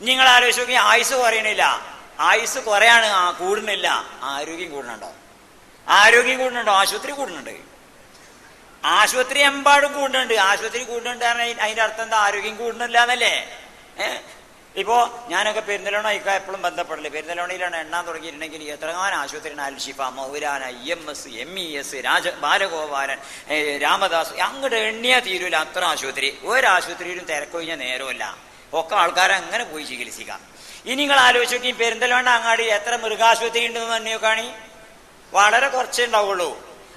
നിങ്ങൾ ആലോചിച്ച് നോക്കി ആയുസ് കുറയണില്ല. ആയുസ് കുറയാണ് കൂടുന്നില്ല. ആരോഗ്യം കൂടുന്നുണ്ടോ? ആരോഗ്യം കൂടുന്നുണ്ടോ? ആശുപത്രി കൂടുന്നുണ്ട്. ആശുപത്രി എമ്പാടും കൂടുന്നുണ്ട്. ആശുപത്രി കൂടുന്നുണ്ട് അതിന്റെ അർത്ഥം എന്താ? ആരോഗ്യം കൂടുന്നില്ല എന്നല്ലേ? ഇപ്പോ ഞാനൊക്കെ പെരുന്തലോണ ഇക്ക എപ്പോഴും ബന്ധപ്പെടില്ല പെരുന്തലോണയിലാണ് എണ്ണാൻ തുടങ്ങിയിട്ടുണ്ടെങ്കിൽ എത്രങ്ങാൻ ആശുപത്രി Al Shifa Maulana M S M E S Raja Balagopalan Ramadas. അങ്ങോട്ട് എണ്ണിയാ തീരൂല അത്ര ആശുപത്രി. ഒരാശുപത്രിയിലും തിരക്കൊഴിഞ്ഞ നേരമല്ല ഒക്കെ ആൾക്കാരെ അങ്ങനെ പോയി ചികിത്സിക്കാം ഇനി നിങ്ങൾ ആലോചിച്ച് നോക്കി പെരിന്തൽമണ്ണ അങ്ങാടി എത്ര മൃഗാശുപത്രി ഉണ്ടെന്ന് തന്നെ കാണി വളരെ കുറച്ചേ ഉണ്ടാവുള്ളൂ.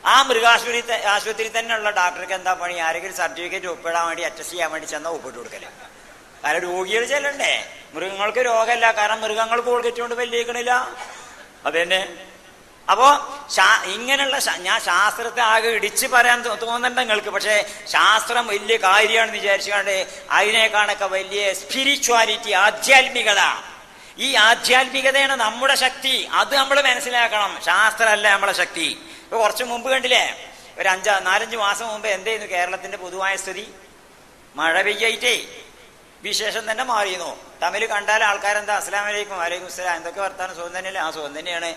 ആ മൃഗാശുപത്രി ആശുപത്രി തന്നെയുള്ള ഡോക്ടർക്ക് എന്താ പണി? ആരെങ്കിലും സർട്ടിഫിക്കറ്റ് ഒപ്പിടാൻ വേണ്ടി അറ്റസ്റ്റ് ചെയ്യാൻ വേണ്ടി ചെന്നാൽ ഒപ്പിട്ട് കൊടുക്കൽ. കാരണം രോഗികൾ ചെല്ലണ്ടേ? മൃഗങ്ങൾക്ക് രോഗമല്ല കാരണം മൃഗങ്ങൾ കൊടുക്കറ്റുകൊണ്ട് വലിയ വലിയേക്കണില്ല അതന്നെ അപ്പോ ഇങ്ങനെയുള്ള ഞാൻ ശാസ്ത്രത്തെ ആകെ ഇടിച്ച് പറയാൻ തോന്നുന്നുണ്ട് നിങ്ങൾക്ക്. പക്ഷേ ശാസ്ത്രം വലിയ കാര്യമാണെന്ന് വിചാരിച്ചുകൊണ്ട് അതിനേക്കാണൊക്കെ വലിയ സ്പിരിച്വാലിറ്റി ആധ്യാത്മികത. ഈ ആധ്യാത്മികതയാണ് നമ്മുടെ ശക്തി. അത് നമ്മൾ മനസ്സിലാക്കണം. ശാസ്ത്രമല്ല നമ്മളെ ശക്തി. ഇപ്പൊ കുറച്ച് മുമ്പ് കണ്ടില്ലേ? ഒരു അഞ്ചാ നാലഞ്ച് മാസം മുമ്പ് എന്തായിരുന്നു കേരളത്തിന്റെ പൊതുവായ സ്ഥിതി? മഴ പെയ്യായിട്ടേ. വിശേഷം തന്നെ മാറിയിരുന്നു. തമ്മിൽ കണ്ടാൽ ആൾക്കാരെന്താ? അസ്ലാം വലൈക്കും വലൈക്കും സ്ലാം എന്തൊക്കെ വർത്താനം? സുഖം തന്നെയല്ലേ? ആ സുഖം തന്നെയാണ്.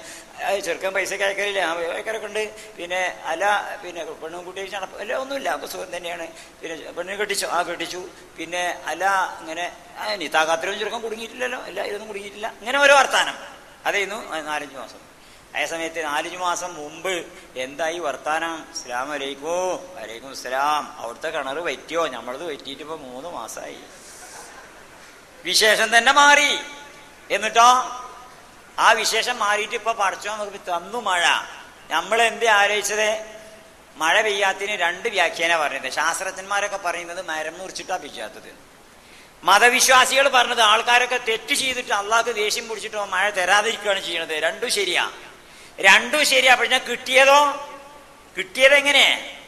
ചെറുക്കൻ പൈസക്ക് അയക്കലില്ല? ആ ഉണ്ട്. പിന്നെ അല്ല പിന്നെ പെണ്ണും കുട്ടിയെ നടപ്പ് അല്ല ഒന്നുമില്ല. അപ്പൊ സുഖം തന്നെയാണ്. പിന്നെ പെണ്ണിനെ കെട്ടിച്ചു. ആ കെട്ടിച്ചു. പിന്നെ അല്ല ഇങ്ങനെ ആ, നിതാകാത്തിലും ചെറുക്കൻ കുടുങ്ങിയിട്ടില്ലല്ലോ. അല്ല ഇതൊന്നും കുടുങ്ങിയിട്ടില്ല. ഇങ്ങനെ ഓരോ വർത്താനം. അതായിരുന്നു നാലഞ്ച് മാസം. അതേ സമയത്ത് നാലഞ്ച് മാസം മുമ്പ് എന്തായി വർത്താനം? അസ്ലാം വലൈക്കോ വലൈക്കും സ്ലാം അവിടുത്തെ കിണറ് വറ്റിയോ? നമ്മളത് വറ്റിയിട്ട് മൂന്ന് മാസമായി വിശേഷം തന്നെ മാറി. എന്നിട്ടോ? ആ വിശേഷം മാറിയിട്ട് ഇപ്പൊ പഠിച്ചോ നമുക്ക് തന്നു മഴ. നമ്മൾ എന്ത് ആലോചിച്ചത്? മഴ പെയ്യാത്തിന് രണ്ട് വ്യാഖ്യാന പറയുന്നത് ശാസ്ത്രജ്ഞന്മാരൊക്കെ പറയുന്നത് മരം മുറിച്ചിട്ടാ പെയ്യാത്തത്. മതവിശ്വാസികൾ പറഞ്ഞത് ആൾക്കാരൊക്കെ തെറ്റ് ചെയ്തിട്ട് അള്ളാഹ്ക്ക് ദേഷ്യം പിടിച്ചിട്ടോ മഴ തരാതിരിക്കുകയാണ് ചെയ്യണത്. രണ്ടും ശരിയാ. രണ്ടും ശരിയാ. പക്ഷെ കിട്ടിയതോ? കിട്ടിയത് എങ്ങനെ?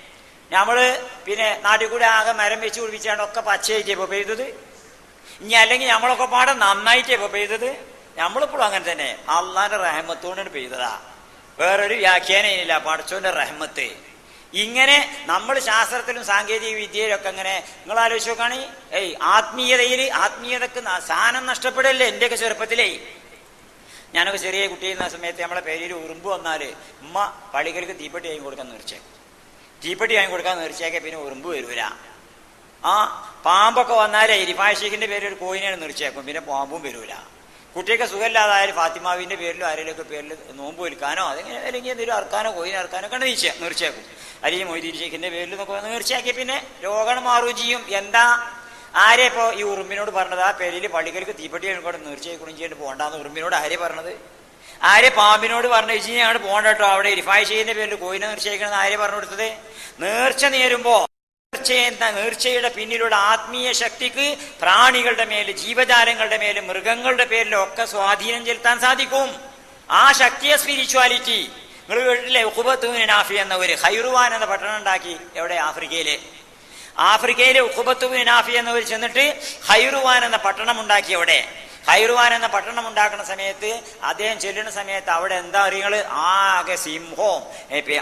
നമ്മൾ പിന്നെ നാട്ടിൽ കൂടെ ആകെ മരം വെച്ച് പിടിപ്പിച്ചാണ്ട് ഒക്കെ പച്ചയായിട്ടേ പെയ്തത്? ഇനി അല്ലെങ്കിൽ നമ്മളൊക്കെ പാടെ നന്നായിട്ടേ ഇപ്പൊ പെയ്തത്? നമ്മളിപ്പോഴും അങ്ങനെ തന്നെ. അള്ളാന്റെ റഹമത്തോണ്ടാണ് പെയ്തതാ. വേറൊരു വ്യാഖ്യാനം ഇല്ല പടച്ചോന്റെ റഹമത്ത്. ഇങ്ങനെ നമ്മൾ ശാസ്ത്രത്തിലും സാങ്കേതിക വിദ്യയിലൊക്കെ അങ്ങനെ നിങ്ങൾ ആലോചിച്ച് നോക്കാണ്. ഏയ് ആത്മീയതയിൽ ആത്മീയതക്ക് സാധനം നഷ്ടപ്പെടല്ലേ എന്റെയൊക്കെ ചെറുപ്പത്തിലേ? ഞാനൊക്കെ ചെറിയ കുട്ടിയുന്ന സമയത്ത് നമ്മളെ പേരിൽ ഉറുമ്പ് വന്നാൽ ഉമ്മ പള്ളികൾക്ക് തീപ്പെട്ടി വാങ്ങി കൊടുക്കാൻ നിർച്ചേ തീപ്പെട്ടി വാങ്ങി കൊടുക്കാൻ നിർച്ചയാക്കിയ പിന്നെ ഉറുമ്പ് വരൂല. ആ പാമ്പൊക്കെ വന്നാലേ ഇരിഫാഷിഖിന്റെ പേരിൽ ഒരു കോയിനാണ് നിർച്ചയാക്കും പിന്നെ പാമ്പും വരൂല. കുട്ടിയൊക്കെ സുഖമില്ലാതായാലും ഫാത്തിമാവിന്റെ പേരിലോ ആരെങ്കിലുമൊക്കെ പേരിൽ നോമ്പ് വിൽക്കാനോ അതെങ്ങനെ അല്ലെങ്കിൽ എന്തെങ്കിലും അറക്കാനോ കോയിനെ അറക്കാനോ ഒക്കെ നീച്ച നിർച്ചയാക്കും അല്ലെങ്കിൽ മൊയ്തീൻ ഷേഖിന്റെ പേരിൽ നോക്കുക നീർച്ചയാക്കി പിന്നെ രോഗം മാറുകയും ചെയ്യും. എന്താ? ആരെ ഇപ്പോ ഈ ഉറുമ്പിനോട് പറഞ്ഞത്? ആ പേരിൽ പള്ളികൾക്ക് തീപ്പെട്ടി കൂടെ നീർച്ചയായി ചെയ്യേണ്ടി പോകണ്ടെന്ന് ഉറുമ്പിനോട് ആരെ പറഞ്ഞത്? ആരെ പാമ്പിനോട് പറഞ്ഞു ഇച്ചിയാണ് പോകണ്ട കേട്ടോ. അവിടെ ചെയ്യുന്ന പേരിൽ കോയിനെ എന്ന് ആരെ പറഞ്ഞു കൊടുത്തത്? നേർച്ച നേരുമ്പോ നേർച്ചയുടെ പിന്നിലുള്ള ആത്മീയ ശക്തിക്ക് പ്രാണികളുടെ മേൽ ജീവജാലങ്ങളുടെ മേൽ മൃഗങ്ങളുടെ പേരിലും ഒക്കെ സ്വാധീനം ചെലുത്താൻ സാധിക്കും. ആ ശക്തിയെ സ്പിരിച്വാലിറ്റി നിങ്ങൾ കേട്ടില്ലേ ഉഖുബത്തുനാഫി എന്ന ഒരു ഹൈറുവാൻ എന്ന പട്ടണം ഉണ്ടാക്കി എവിടെ? ആഫ്രിക്കയിലെ. ആഫ്രിക്കയിലെ ഉഖുബത്തുനാഫി എന്നവർ ചെന്നിട്ട് ഹൈറുവാൻ എന്ന പട്ടണം ഉണ്ടാക്കി അവിടെ ഹൈറുവാൻ എന്ന പട്ടണം ഉണ്ടാക്കുന്ന സമയത്ത് അദ്ദേഹം ചെല്ലുന്ന സമയത്ത് അവിടെ എന്താ അറിയങ്ങൾ ആകെ സിംഹവും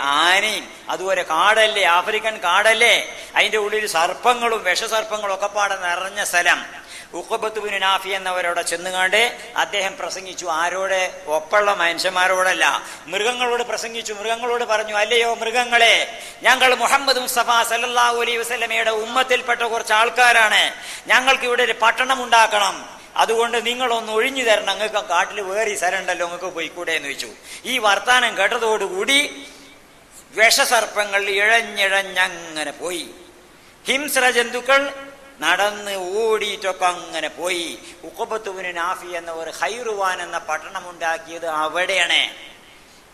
ആനയും അതുപോലെ കാടല്ലേ ആഫ്രിക്കൻ കാടല്ലേ? അതിന്റെ ഉള്ളിൽ സർപ്പങ്ങളും വിഷസർപ്പങ്ങളും ഒക്കെ പാടെ നിറഞ്ഞ സ്ഥലം. ഉഖബത്തുബിന് നാഫി എന്നവരോടെ ചെന്നുകാണ്ട് അദ്ദേഹം പ്രസംഗിച്ചു. ആരോടെ? ഒപ്പുള്ള മനുഷ്യന്മാരോടല്ല. മൃഗങ്ങളോട് പ്രസംഗിച്ചു. മൃഗങ്ങളോട് പറഞ്ഞു അല്ലയോ മൃഗങ്ങളെ ഞങ്ങൾ മുഹമ്മദ് മുസ്തഫ സല്ലല്ലാഹു അലൈ വസ്ലമയുടെ ഉമ്മത്തിൽപ്പെട്ട കുറച്ച് ആൾക്കാരാണ്. ഞങ്ങൾക്ക് ഇവിടെ ഒരു പട്ടണം ഉണ്ടാക്കണം. അതുകൊണ്ട് നിങ്ങളൊന്ന് ഒഴിഞ്ഞു തരണം. നിങ്ങൾക്ക് കാട്ടിൽ വേറെ സ്ഥലമുണ്ടല്ലോ നിങ്ങൾക്ക് പോയിക്കൂടെ എന്ന് വെച്ചു. ഈ വർത്താനം കേട്ടതോടുകൂടി വിഷസർപ്പങ്ങൾ ഇഴഞ്ഞിഴഞ്ഞങ്ങനെ പോയി. ഹിംസ്ര ജന്തുക്കൾ നടന്ന് ഓടിയിട്ടൊക്കെ അങ്ങനെ പോയി. ഉക്കബത്തുവിന് നാഫി എന്ന ഒരു ഹൈറുവാൻ എന്ന പട്ടണം ഉണ്ടാക്കിയത് അവിടെയാണ്.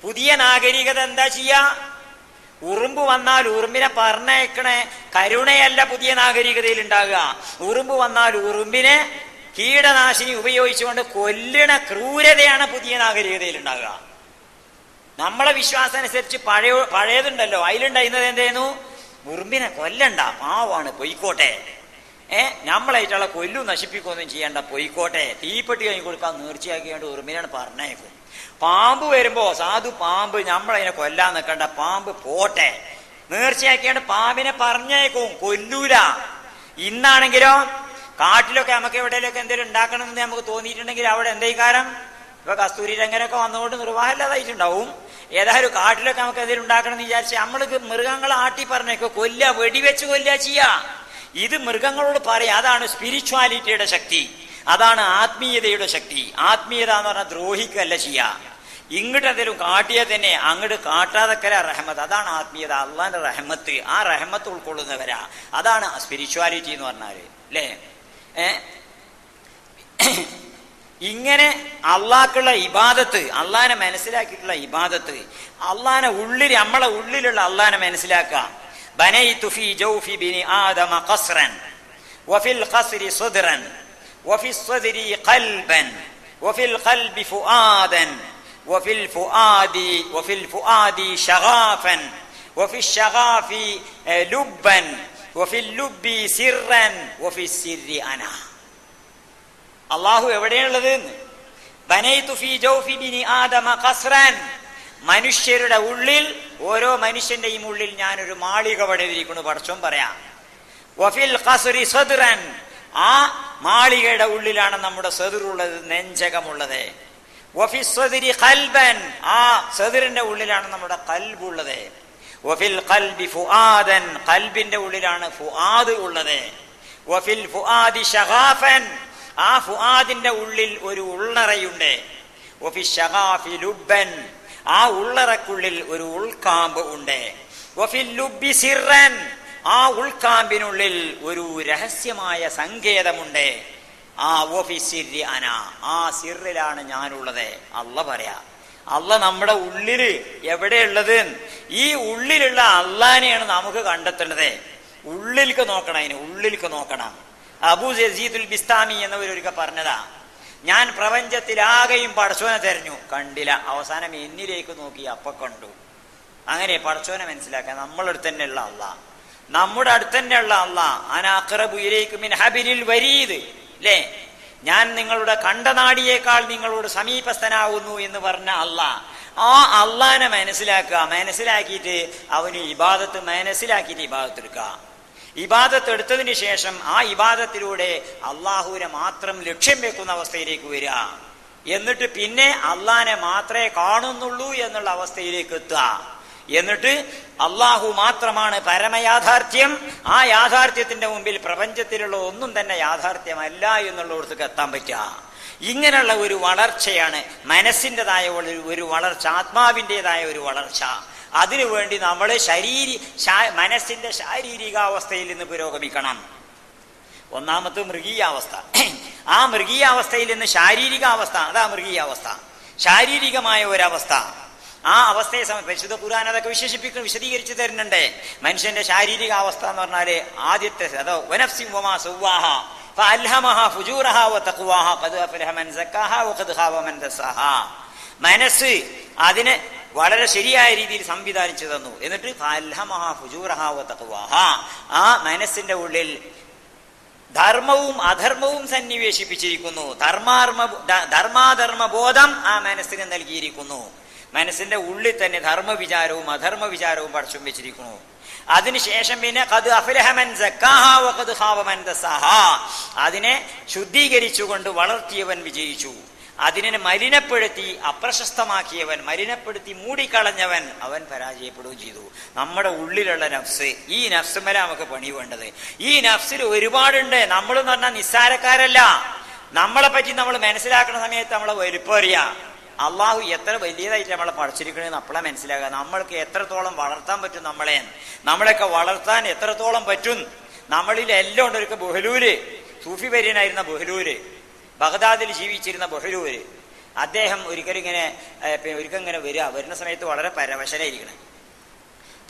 പുതിയ നാഗരികത എന്താ ചെയ്യാ? ഉറുമ്പ് വന്നാൽ ഉറുമ്പിനെ പറഞ്ഞേക്കണേ കരുണയല്ല പുതിയ നാഗരികതയിൽ ഉണ്ടാകുക. ഉറുമ്പ് വന്നാൽ ഉറുമ്പിനെ കീടനാശിനി ഉപയോഗിച്ചുകൊണ്ട് കൊല്ലണ ക്രൂരതയാണ് പുതിയ നാഗരികതയിൽ ഉണ്ടാകുക നമ്മളെ വിശ്വാസം അനുസരിച്ച് പഴയ പഴയതുണ്ടല്ലോ. അതിലുണ്ടായിരുന്നത് എന്തായിരുന്നു മുറുമ്പിനെ കൊല്ലണ്ട. പാവാണ്. പൊയ്ക്കോട്ടെ. ഏ? നമ്മളായിട്ടുള്ള കൊല്ലും നശിപ്പിക്കൊന്നും ചെയ്യണ്ട. പൊയ്ക്കോട്ടെ. തീപ്പെട്ടി കഴിഞ്ഞ് കൊടുക്കാൻ നേർച്ചയാക്കിയാണ്ട് ഉറുമ്പിനാണ് പറഞ്ഞേക്കും. പാമ്പ് വരുമ്പോ സാധു പാമ്പ് നമ്മളതിനെ കൊല്ലാൻ നിൽക്കണ്ട. പാമ്പ് പോട്ടെ. നേർച്ചയാക്കിയാണ്ട് പാമ്പിനെ പറഞ്ഞേക്കും. കൊല്ലൂല. ഇന്നാണെങ്കിലോ കാട്ടിലൊക്കെ നമുക്ക് എവിടെയൊക്കെ എന്തെങ്കിലും ഉണ്ടാക്കണം എന്ന് നമുക്ക് തോന്നിയിട്ടുണ്ടെങ്കിൽ അവിടെ എന്തേ കാരം ഇപ്പൊ കസ്തൂരി രംഗനൊക്കെ വന്നുകൊണ്ട് നിർവാഹമില്ലാതായിട്ടുണ്ടാവും ഏതായാലും കാട്ടിലൊക്കെ നമുക്ക് എന്തെങ്കിലും ഉണ്ടാക്കണം എന്ന് വിചാരിച്ച് നമ്മൾക്ക് മൃഗങ്ങളെ ആട്ടി പറഞ്ഞേക്കോ കൊല്ല വെടിവെച്ച് കൊല്ല ചെയ്യാ. ഇത് മൃഗങ്ങളോട് പറയാം അതാണ് സ്പിരിച്വാലിറ്റിയുടെ ശക്തി. അതാണ് ആത്മീയതയുടെ ശക്തി. ആത്മീയത എന്ന് പറഞ്ഞാൽ ദ്രോഹിക്കല്ല ചെയ്യാ. ഇങ്ങോട്ട് എന്തെങ്കിലും കാട്ടിയാൽ തന്നെ അങ്ങോട്ട് കാട്ടാതക്കര റഹമത്ത്. അതാണ് ആത്മീയത. അള്ളാന്റെ റഹമത്ത്. ആ റഹമത്ത് ഉൾക്കൊള്ളുന്നവരാ. അതാണ് സ്പിരിച്വാലിറ്റി എന്ന് പറഞ്ഞാൽ. അല്ലേ? ഇങ്ങനെ അള്ളാഹ്ക്കുള്ള ഇബാദത്ത് അള്ളാഹാനെ മനസ്സിലാക്കിയിട്ടുള്ള ഇബാദത്ത് അള്ളാഹാനെ ഉള്ളിൽ നമ്മളെ ഉള്ളിലുള്ള അള്ളാഹാനെ മനസ്സിലാക്കുക. ബനൈ തുഫി ജൗഫി ബിനി ആദമ ഖസ്റൻ വഫിൽ ഖസ്രി സുദ്റൻ വഫി സുദ്രി ഖൽബൻ വഫിൽ ഖൽബി ഫുആദൻ വഫിൽ ഫുആദി വഫിൽ ഫുആദി ഷഗാഫൻ വഫി ഷഗാഫി ലുബ്ബൻ അള്ളാഹു എവിടെയാണുള്ളത് മനുഷ്യരുടെ ഉള്ളിൽ ഓരോ മനുഷ്യന്റെയും ഉള്ളിൽ ഞാൻ ഒരു മാളിക പടവിരിക്കുന്നു പടച്ചോം പറയാം. വഫിൽ ഖസ്രി സദ്റൻ. ആ മാളികയുടെ ഉള്ളിലാണ് നമ്മുടെ സദുറുള്ളത് നെഞ്ചകമുള്ളത്. വഫിസ് സദ്രി ഖൽബൻ. ആ സദുറിന്റെ ഉള്ളിലാണ് നമ്മുടെ കൽബുള്ളത്. വഫിൽ ഖൽബി ഫുആദൻ കൽബിന്റെ ഉള്ളിലാണ് ഫുആദ് ഉള്ളത്. വഫിൽ ഫുആദി ഷഗാഫൻ ആ ഫുആദിന്റെ ഉള്ളിൽ ഒരു ഉള്ളറയുണ്ട്. വഫി ഷഗാഫി ലുബ്ബൻ ആ ഉള്ളറക്കുള്ളിൽ ഒരു ഉൾക്കാമ്പ് ഉണ്ട്. വഫിൽ ലുബ്ബി സിറൻ ആ ഉൾക്കാമ്പിനുള്ളിൽ ഒരു രഹസ്യമായ സങ്കേതമുണ്ട്. ആ ഓഫി സിരി അന ആ സിറിലാണ് ഞാനുള്ളത്. അല്ല പറയാ. അല്ല നമ്മുടെ ഉള്ളിൽ എവിടെയുള്ളത്? ഈ ഉള്ളിലുള്ള അള്ളാനെയാണ് നമുക്ക് കണ്ടെത്തേണ്ടത്. ഉള്ളിലേക്ക് നോക്കണം അതിന് ഉള്ളിലേക്ക് നോക്കണം. അബു ജസീദുൽ ബിസ്താമി എന്നവരൊരിക്കൽ പറഞ്ഞതാ ഞാൻ പ്രപഞ്ചത്തിലാകെയും പടച്ചോനെ തെരഞ്ഞു. കണ്ടില്ല അവസാനം എന്നിലേക്ക് നോക്കി അപ്പൊ കണ്ടു. അങ്ങനെ പടച്ചോനെ മനസ്സിലാക്കാൻ നമ്മളടുത്ത് തന്നെയുള്ള അല്ല നമ്മുടെ അടുത്ത് തന്നെയുള്ള അല്ല അനാക്രബുയിലേക്ക് മിൻ ഹബിലിൽ വരീത് അല്ലേ ഞാൻ നിങ്ങളുടെ കണ്ടനാടിയേക്കാൾ നിങ്ങളോട് സമീപസ്ഥനാവുന്നു എന്ന് പറഞ്ഞ അല്ല ആ അള്ളാനെ മനസ്സിലാക്കുക. മനസ്സിലാക്കിയിട്ട് അവന് ഇബാദത്ത് മനസ്സിലാക്കിയിട്ട് ഇബാദത്ത് എടുക്കുക. ഇബാദത്ത് എടുത്തതിന് ശേഷം ആ ഇബാദത്തിലൂടെ അള്ളാഹുവിനെ മാത്രം ലക്ഷ്യം വെക്കുന്ന അവസ്ഥയിലേക്ക് വരിക. എന്നിട്ട് പിന്നെ അള്ളാനെ മാത്രമേ കാണുന്നുള്ളൂ എന്നുള്ള അവസ്ഥയിലേക്ക് എത്തുക. എന്നിട്ട് അള്ളാഹു മാത്രമാണ് പരമയാഥാർത്ഥ്യം. ആ യാഥാർത്ഥ്യത്തിന്റെ മുമ്പിൽ പ്രപഞ്ചത്തിലുള്ള ഒന്നും തന്നെ യാഥാർത്ഥ്യമല്ല എന്നുള്ളവർക്ക് എത്താൻ പറ്റുക. ഇങ്ങനെയുള്ള ഒരു വളർച്ചയാണ് മനസ്സിന്റെതായ ഒരു വളർച്ച ആത്മാവിന്റെതായ ഒരു വളർച്ച. അതിനുവേണ്ടി നമ്മൾ ശരീരി മനസ്സിന്റെ ശാരീരികാവസ്ഥയിൽ നിന്ന് പുരോഗമിക്കണം. ഒന്നാമത്തെ മൃഗീയാവസ്ഥ. ആ മൃഗീയാവസ്ഥയിൽ നിന്ന് ശാരീരികാവസ്ഥ. അതാ മൃഗീയാവസ്ഥ. ശാരീരികമായ ഒരവസ്ഥ. ആ അവസ്ഥയെ സമ പരിശുദ്ധ ഖുർആൻ അതൊക്കെ വിശേഷിപ്പിക്കുന്നു വിശദീകരിച്ച് തരുന്നുണ്ട്. മനുഷ്യന്റെ ശാരീരിക അവസ്ഥ എന്ന് പറഞ്ഞാൽ ആദ്യത്തെ അതോ വനഫ്സിംഹമാ സൗവാഹ അതിനെ വളരെ ശരിയായ രീതിയിൽ സംവിധാനിച്ചു തന്നു. എന്നിട്ട് ആ മനസ്സിന്റെ ഉള്ളിൽ ധർമ്മവും അധർമ്മവും സന്നിവേശിപ്പിച്ചിരിക്കുന്നു. ധർമാർമ്മ ധർമാധർമ്മ ബോധം ആ മനസ്സിന് നൽകിയിരിക്കുന്നു. മനസ്സിന്റെ ഉള്ളിൽ തന്നെ ധർമ്മ വിചാരവും അധർമ്മ വിചാരവും പഠിച്ചും വെച്ചിരിക്കുന്നു അതിനുശേഷം പിന്നെ കത് അഫലഹമൻ. അതിനെ ശുദ്ധീകരിച്ചുകൊണ്ട് വളർത്തിയവൻ വിജയിച്ചു. അതിനെ മലിനപ്പെടുത്തി അപ്രശസ്തമാക്കിയവൻ മലിനപ്പെടുത്തി മൂടിക്കളഞ്ഞവൻ അവൻ പരാജയപ്പെടുകയും ചെയ്തു. നമ്മുടെ ഉള്ളിലുള്ള നഫ്സ് ഈ നഫ്സ് മേലെ നമുക്ക് പണി വേണ്ടത്. ഈ നഫ്സിൽ ഒരുപാടുണ്ട്. നമ്മൾ എന്ന് പറഞ്ഞാൽ നിസ്സാരക്കാരല്ല. നമ്മളെ പറ്റി നമ്മൾ മനസ്സിലാക്കുന്ന സമയത്ത് നമ്മളെ വലുപ്പം അറിയാം. അള്ളാഹു എത്ര വലിയതായിട്ട് നമ്മളെ പഠിച്ചിരിക്കണമെന്ന് അപ്പോഴാണ് മനസ്സിലാകുക നമ്മൾക്ക് എത്രത്തോളം വളർത്താൻ പറ്റും നമ്മളെ? നമ്മളെയൊക്കെ വളർത്താൻ എത്രത്തോളം പറ്റും? നമ്മളിൽ എല്ലാം ഉണ്ട്. ഒരു ബഹലൂര് സൂഫി വര്യനായിരുന്ന ബഹലൂര് ബഗ്ദാദിൽ ജീവിച്ചിരുന്ന ബഹലൂര് അദ്ദേഹം ഒരിക്കലും ഇങ്ങനെ ഏർ, പിന്നെ ഒരിക്കൽ ഇങ്ങനെ വരിക. വരുന്ന സമയത്ത് വളരെ പരവശനായിരിക്കണം.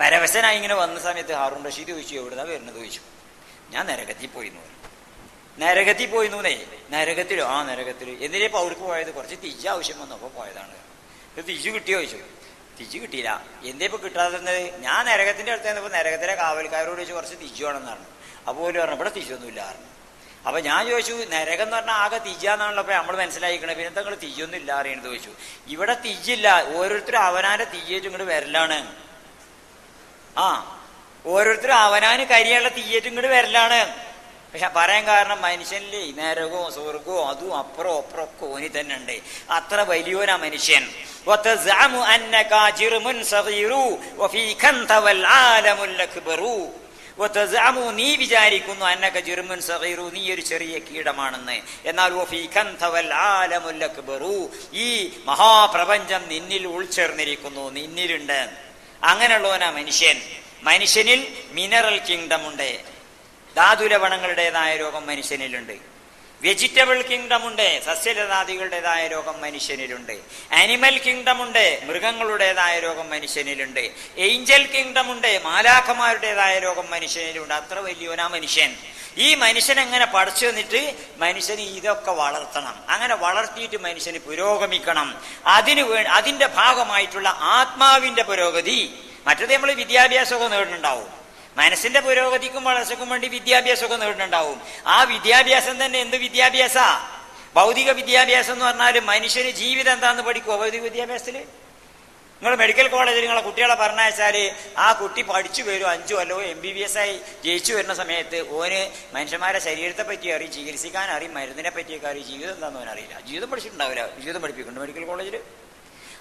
പരവശനായി ഇങ്ങനെ വന്ന സമയത്ത് ഹാറൂൺ റഷീദ് ചോദിച്ചു എവിടുന്നാ വരുന്നത്? ചോദിച്ചു. ഞാൻ നരകത്തിൽ പോയി എന്ന് പറഞ്ഞു. നരകത്തിൽ പോയി എന്നേ നരകത്തിലോ? ആ നരകത്തിൽ എന്തിനാ ഇപ്പൊ അവർക്ക് പോയത് കുറച്ച് തിജ് ആവശ്യം വന്നപ്പോ പോയതാണ്. തിജ് കിട്ടിയോ ചോദിച്ചു. തിജ് കിട്ടിയില്ല. എന്തേ ഇപ്പൊ കിട്ടാതിരുന്നത്? ഞാൻ നരകത്തിന്റെ അടുത്ത് തന്നെ നരകത്തിലെ കാവൽക്കാരോട് ചോദിച്ചു കുറച്ച് തിജ് വേണമെന്ന് പറഞ്ഞു അപ്പോൾ ഒരു പറഞ്ഞു ഇവിടെ തിജൊന്നുമില്ല പറഞ്ഞു അപ്പൊ ഞാൻ ചോദിച്ചു നരകം എന്ന് പറഞ്ഞാൽ ആകെ തിജാന്നാണല്ലോ. അപ്പൊ നമ്മൾ മനസ്സിലായിക്കണേ പിന്നെ തങ്ങൾ തിജൊന്നും ഇല്ല അറിയണത് ചോദിച്ചു. ഇവിടെ തിജില്ല. ഓരോരുത്തരും അവനാന്റെ തിജേറ്റ് ഇങ്ങോട്ട് വരലാണ്. ആ ഓരോരുത്തരും അവനാന് കരിയുള്ള തീയേറ്റ് ഇങ്ങോട്ട് വരലാണ്. പക്ഷെ പറയാൻ കാരണം മനുഷ്യനിലെ നരകവും സ്വർഗവും അതും അപ്പുറം അപ്പുറം ഒക്കെ ഓനി തന്നെ ഉണ്ട്. അത്ര വലിയോനാ മനുഷ്യൻ. നീ വിചാരിക്കുന്നു അന്നൊക്കെ ജുർമുൻ സഹീറു നീ ഒരു ചെറിയ കീടമാണെന്ന്. എന്നാൽ ഈ മഹാപ്രപഞ്ചം നിന്നിൽ ഉൾച്ചേർന്നിരിക്കുന്നു നിന്നിലുണ്ട്. അങ്ങനെയുള്ളവനാ മനുഷ്യൻ. മനുഷ്യനിൽ മിനറൽ കിങ്ഡം ഉണ്ട്. ധാതുലവണങ്ങളുടേതായ രോഗം മനുഷ്യനിലുണ്ട്. വെജിറ്റബിൾ കിങ്ഡം ഉണ്ട് സസ്യലതാദികളുടേതായ രോഗം മനുഷ്യനിലുണ്ട്. ആനിമൽ കിങ്ഡം ഉണ്ട് മൃഗങ്ങളുടേതായ രോഗം മനുഷ്യനിലുണ്ട്. ഏഞ്ചൽ കിങ്ഡം ഉണ്ട് മാലാഖമാരുടേതായ രോഗം മനുഷ്യനിലുണ്ട്. അത്ര വലിയവനാ മനുഷ്യൻ. ഈ മനുഷ്യൻ എങ്ങനെ പഠിച്ചു വന്നിട്ട് മനുഷ്യന് ഇതൊക്കെ വളർത്തണം. അങ്ങനെ വളർത്തിയിട്ട് മനുഷ്യന് പുരോഗമിക്കണം. അതിന് വേ ഭാഗമായിട്ടുള്ള ആത്മാവിന്റെ പുരോഗതി. മറ്റത് നമ്മൾ വിദ്യാഭ്യാസമൊക്കെ നേടുന്നുണ്ടാവും. മനസ്സിന്റെ പുരോഗതിക്കും വളർച്ചക്കും വേണ്ടി വിദ്യാഭ്യാസമൊക്കെ നേടുന്നുണ്ടാവും ആ വിദ്യാഭ്യാസം തന്നെ എന്ത് വിദ്യാഭ്യാസ? ഭൗതിക വിദ്യാഭ്യാസം എന്ന് പറഞ്ഞാൽ മനുഷ്യന് ജീവിതം എന്താന്ന് പഠിക്കുമോ ഭൗതിക വിദ്യാഭ്യാസത്തിൽ? നിങ്ങൾ മെഡിക്കൽ കോളേജിൽ നിങ്ങളെ കുട്ടികളെ പറഞ്ഞാൽ ആ കുട്ടി പഠിച്ചു വരും അഞ്ചു അല്ലോ എം ബി ബി എസ് ആയി ജയിച്ചു വരുന്ന സമയത്ത് ഓന് മനുഷ്യന്മാരെ ശരീരത്തെ പറ്റി അറിയും ചികിത്സിക്കാൻ അറിയും മരുന്നിനെ പറ്റിയൊക്കെ അറിയും ജീവിതം എന്താണെന്ന് അറിയില്ല ജീവിതം പഠിച്ചിട്ടുണ്ടാവില്ല. ജീവിതം പഠിപ്പിക്കുന്നുണ്ട് മെഡിക്കൽ കോളേജിൽ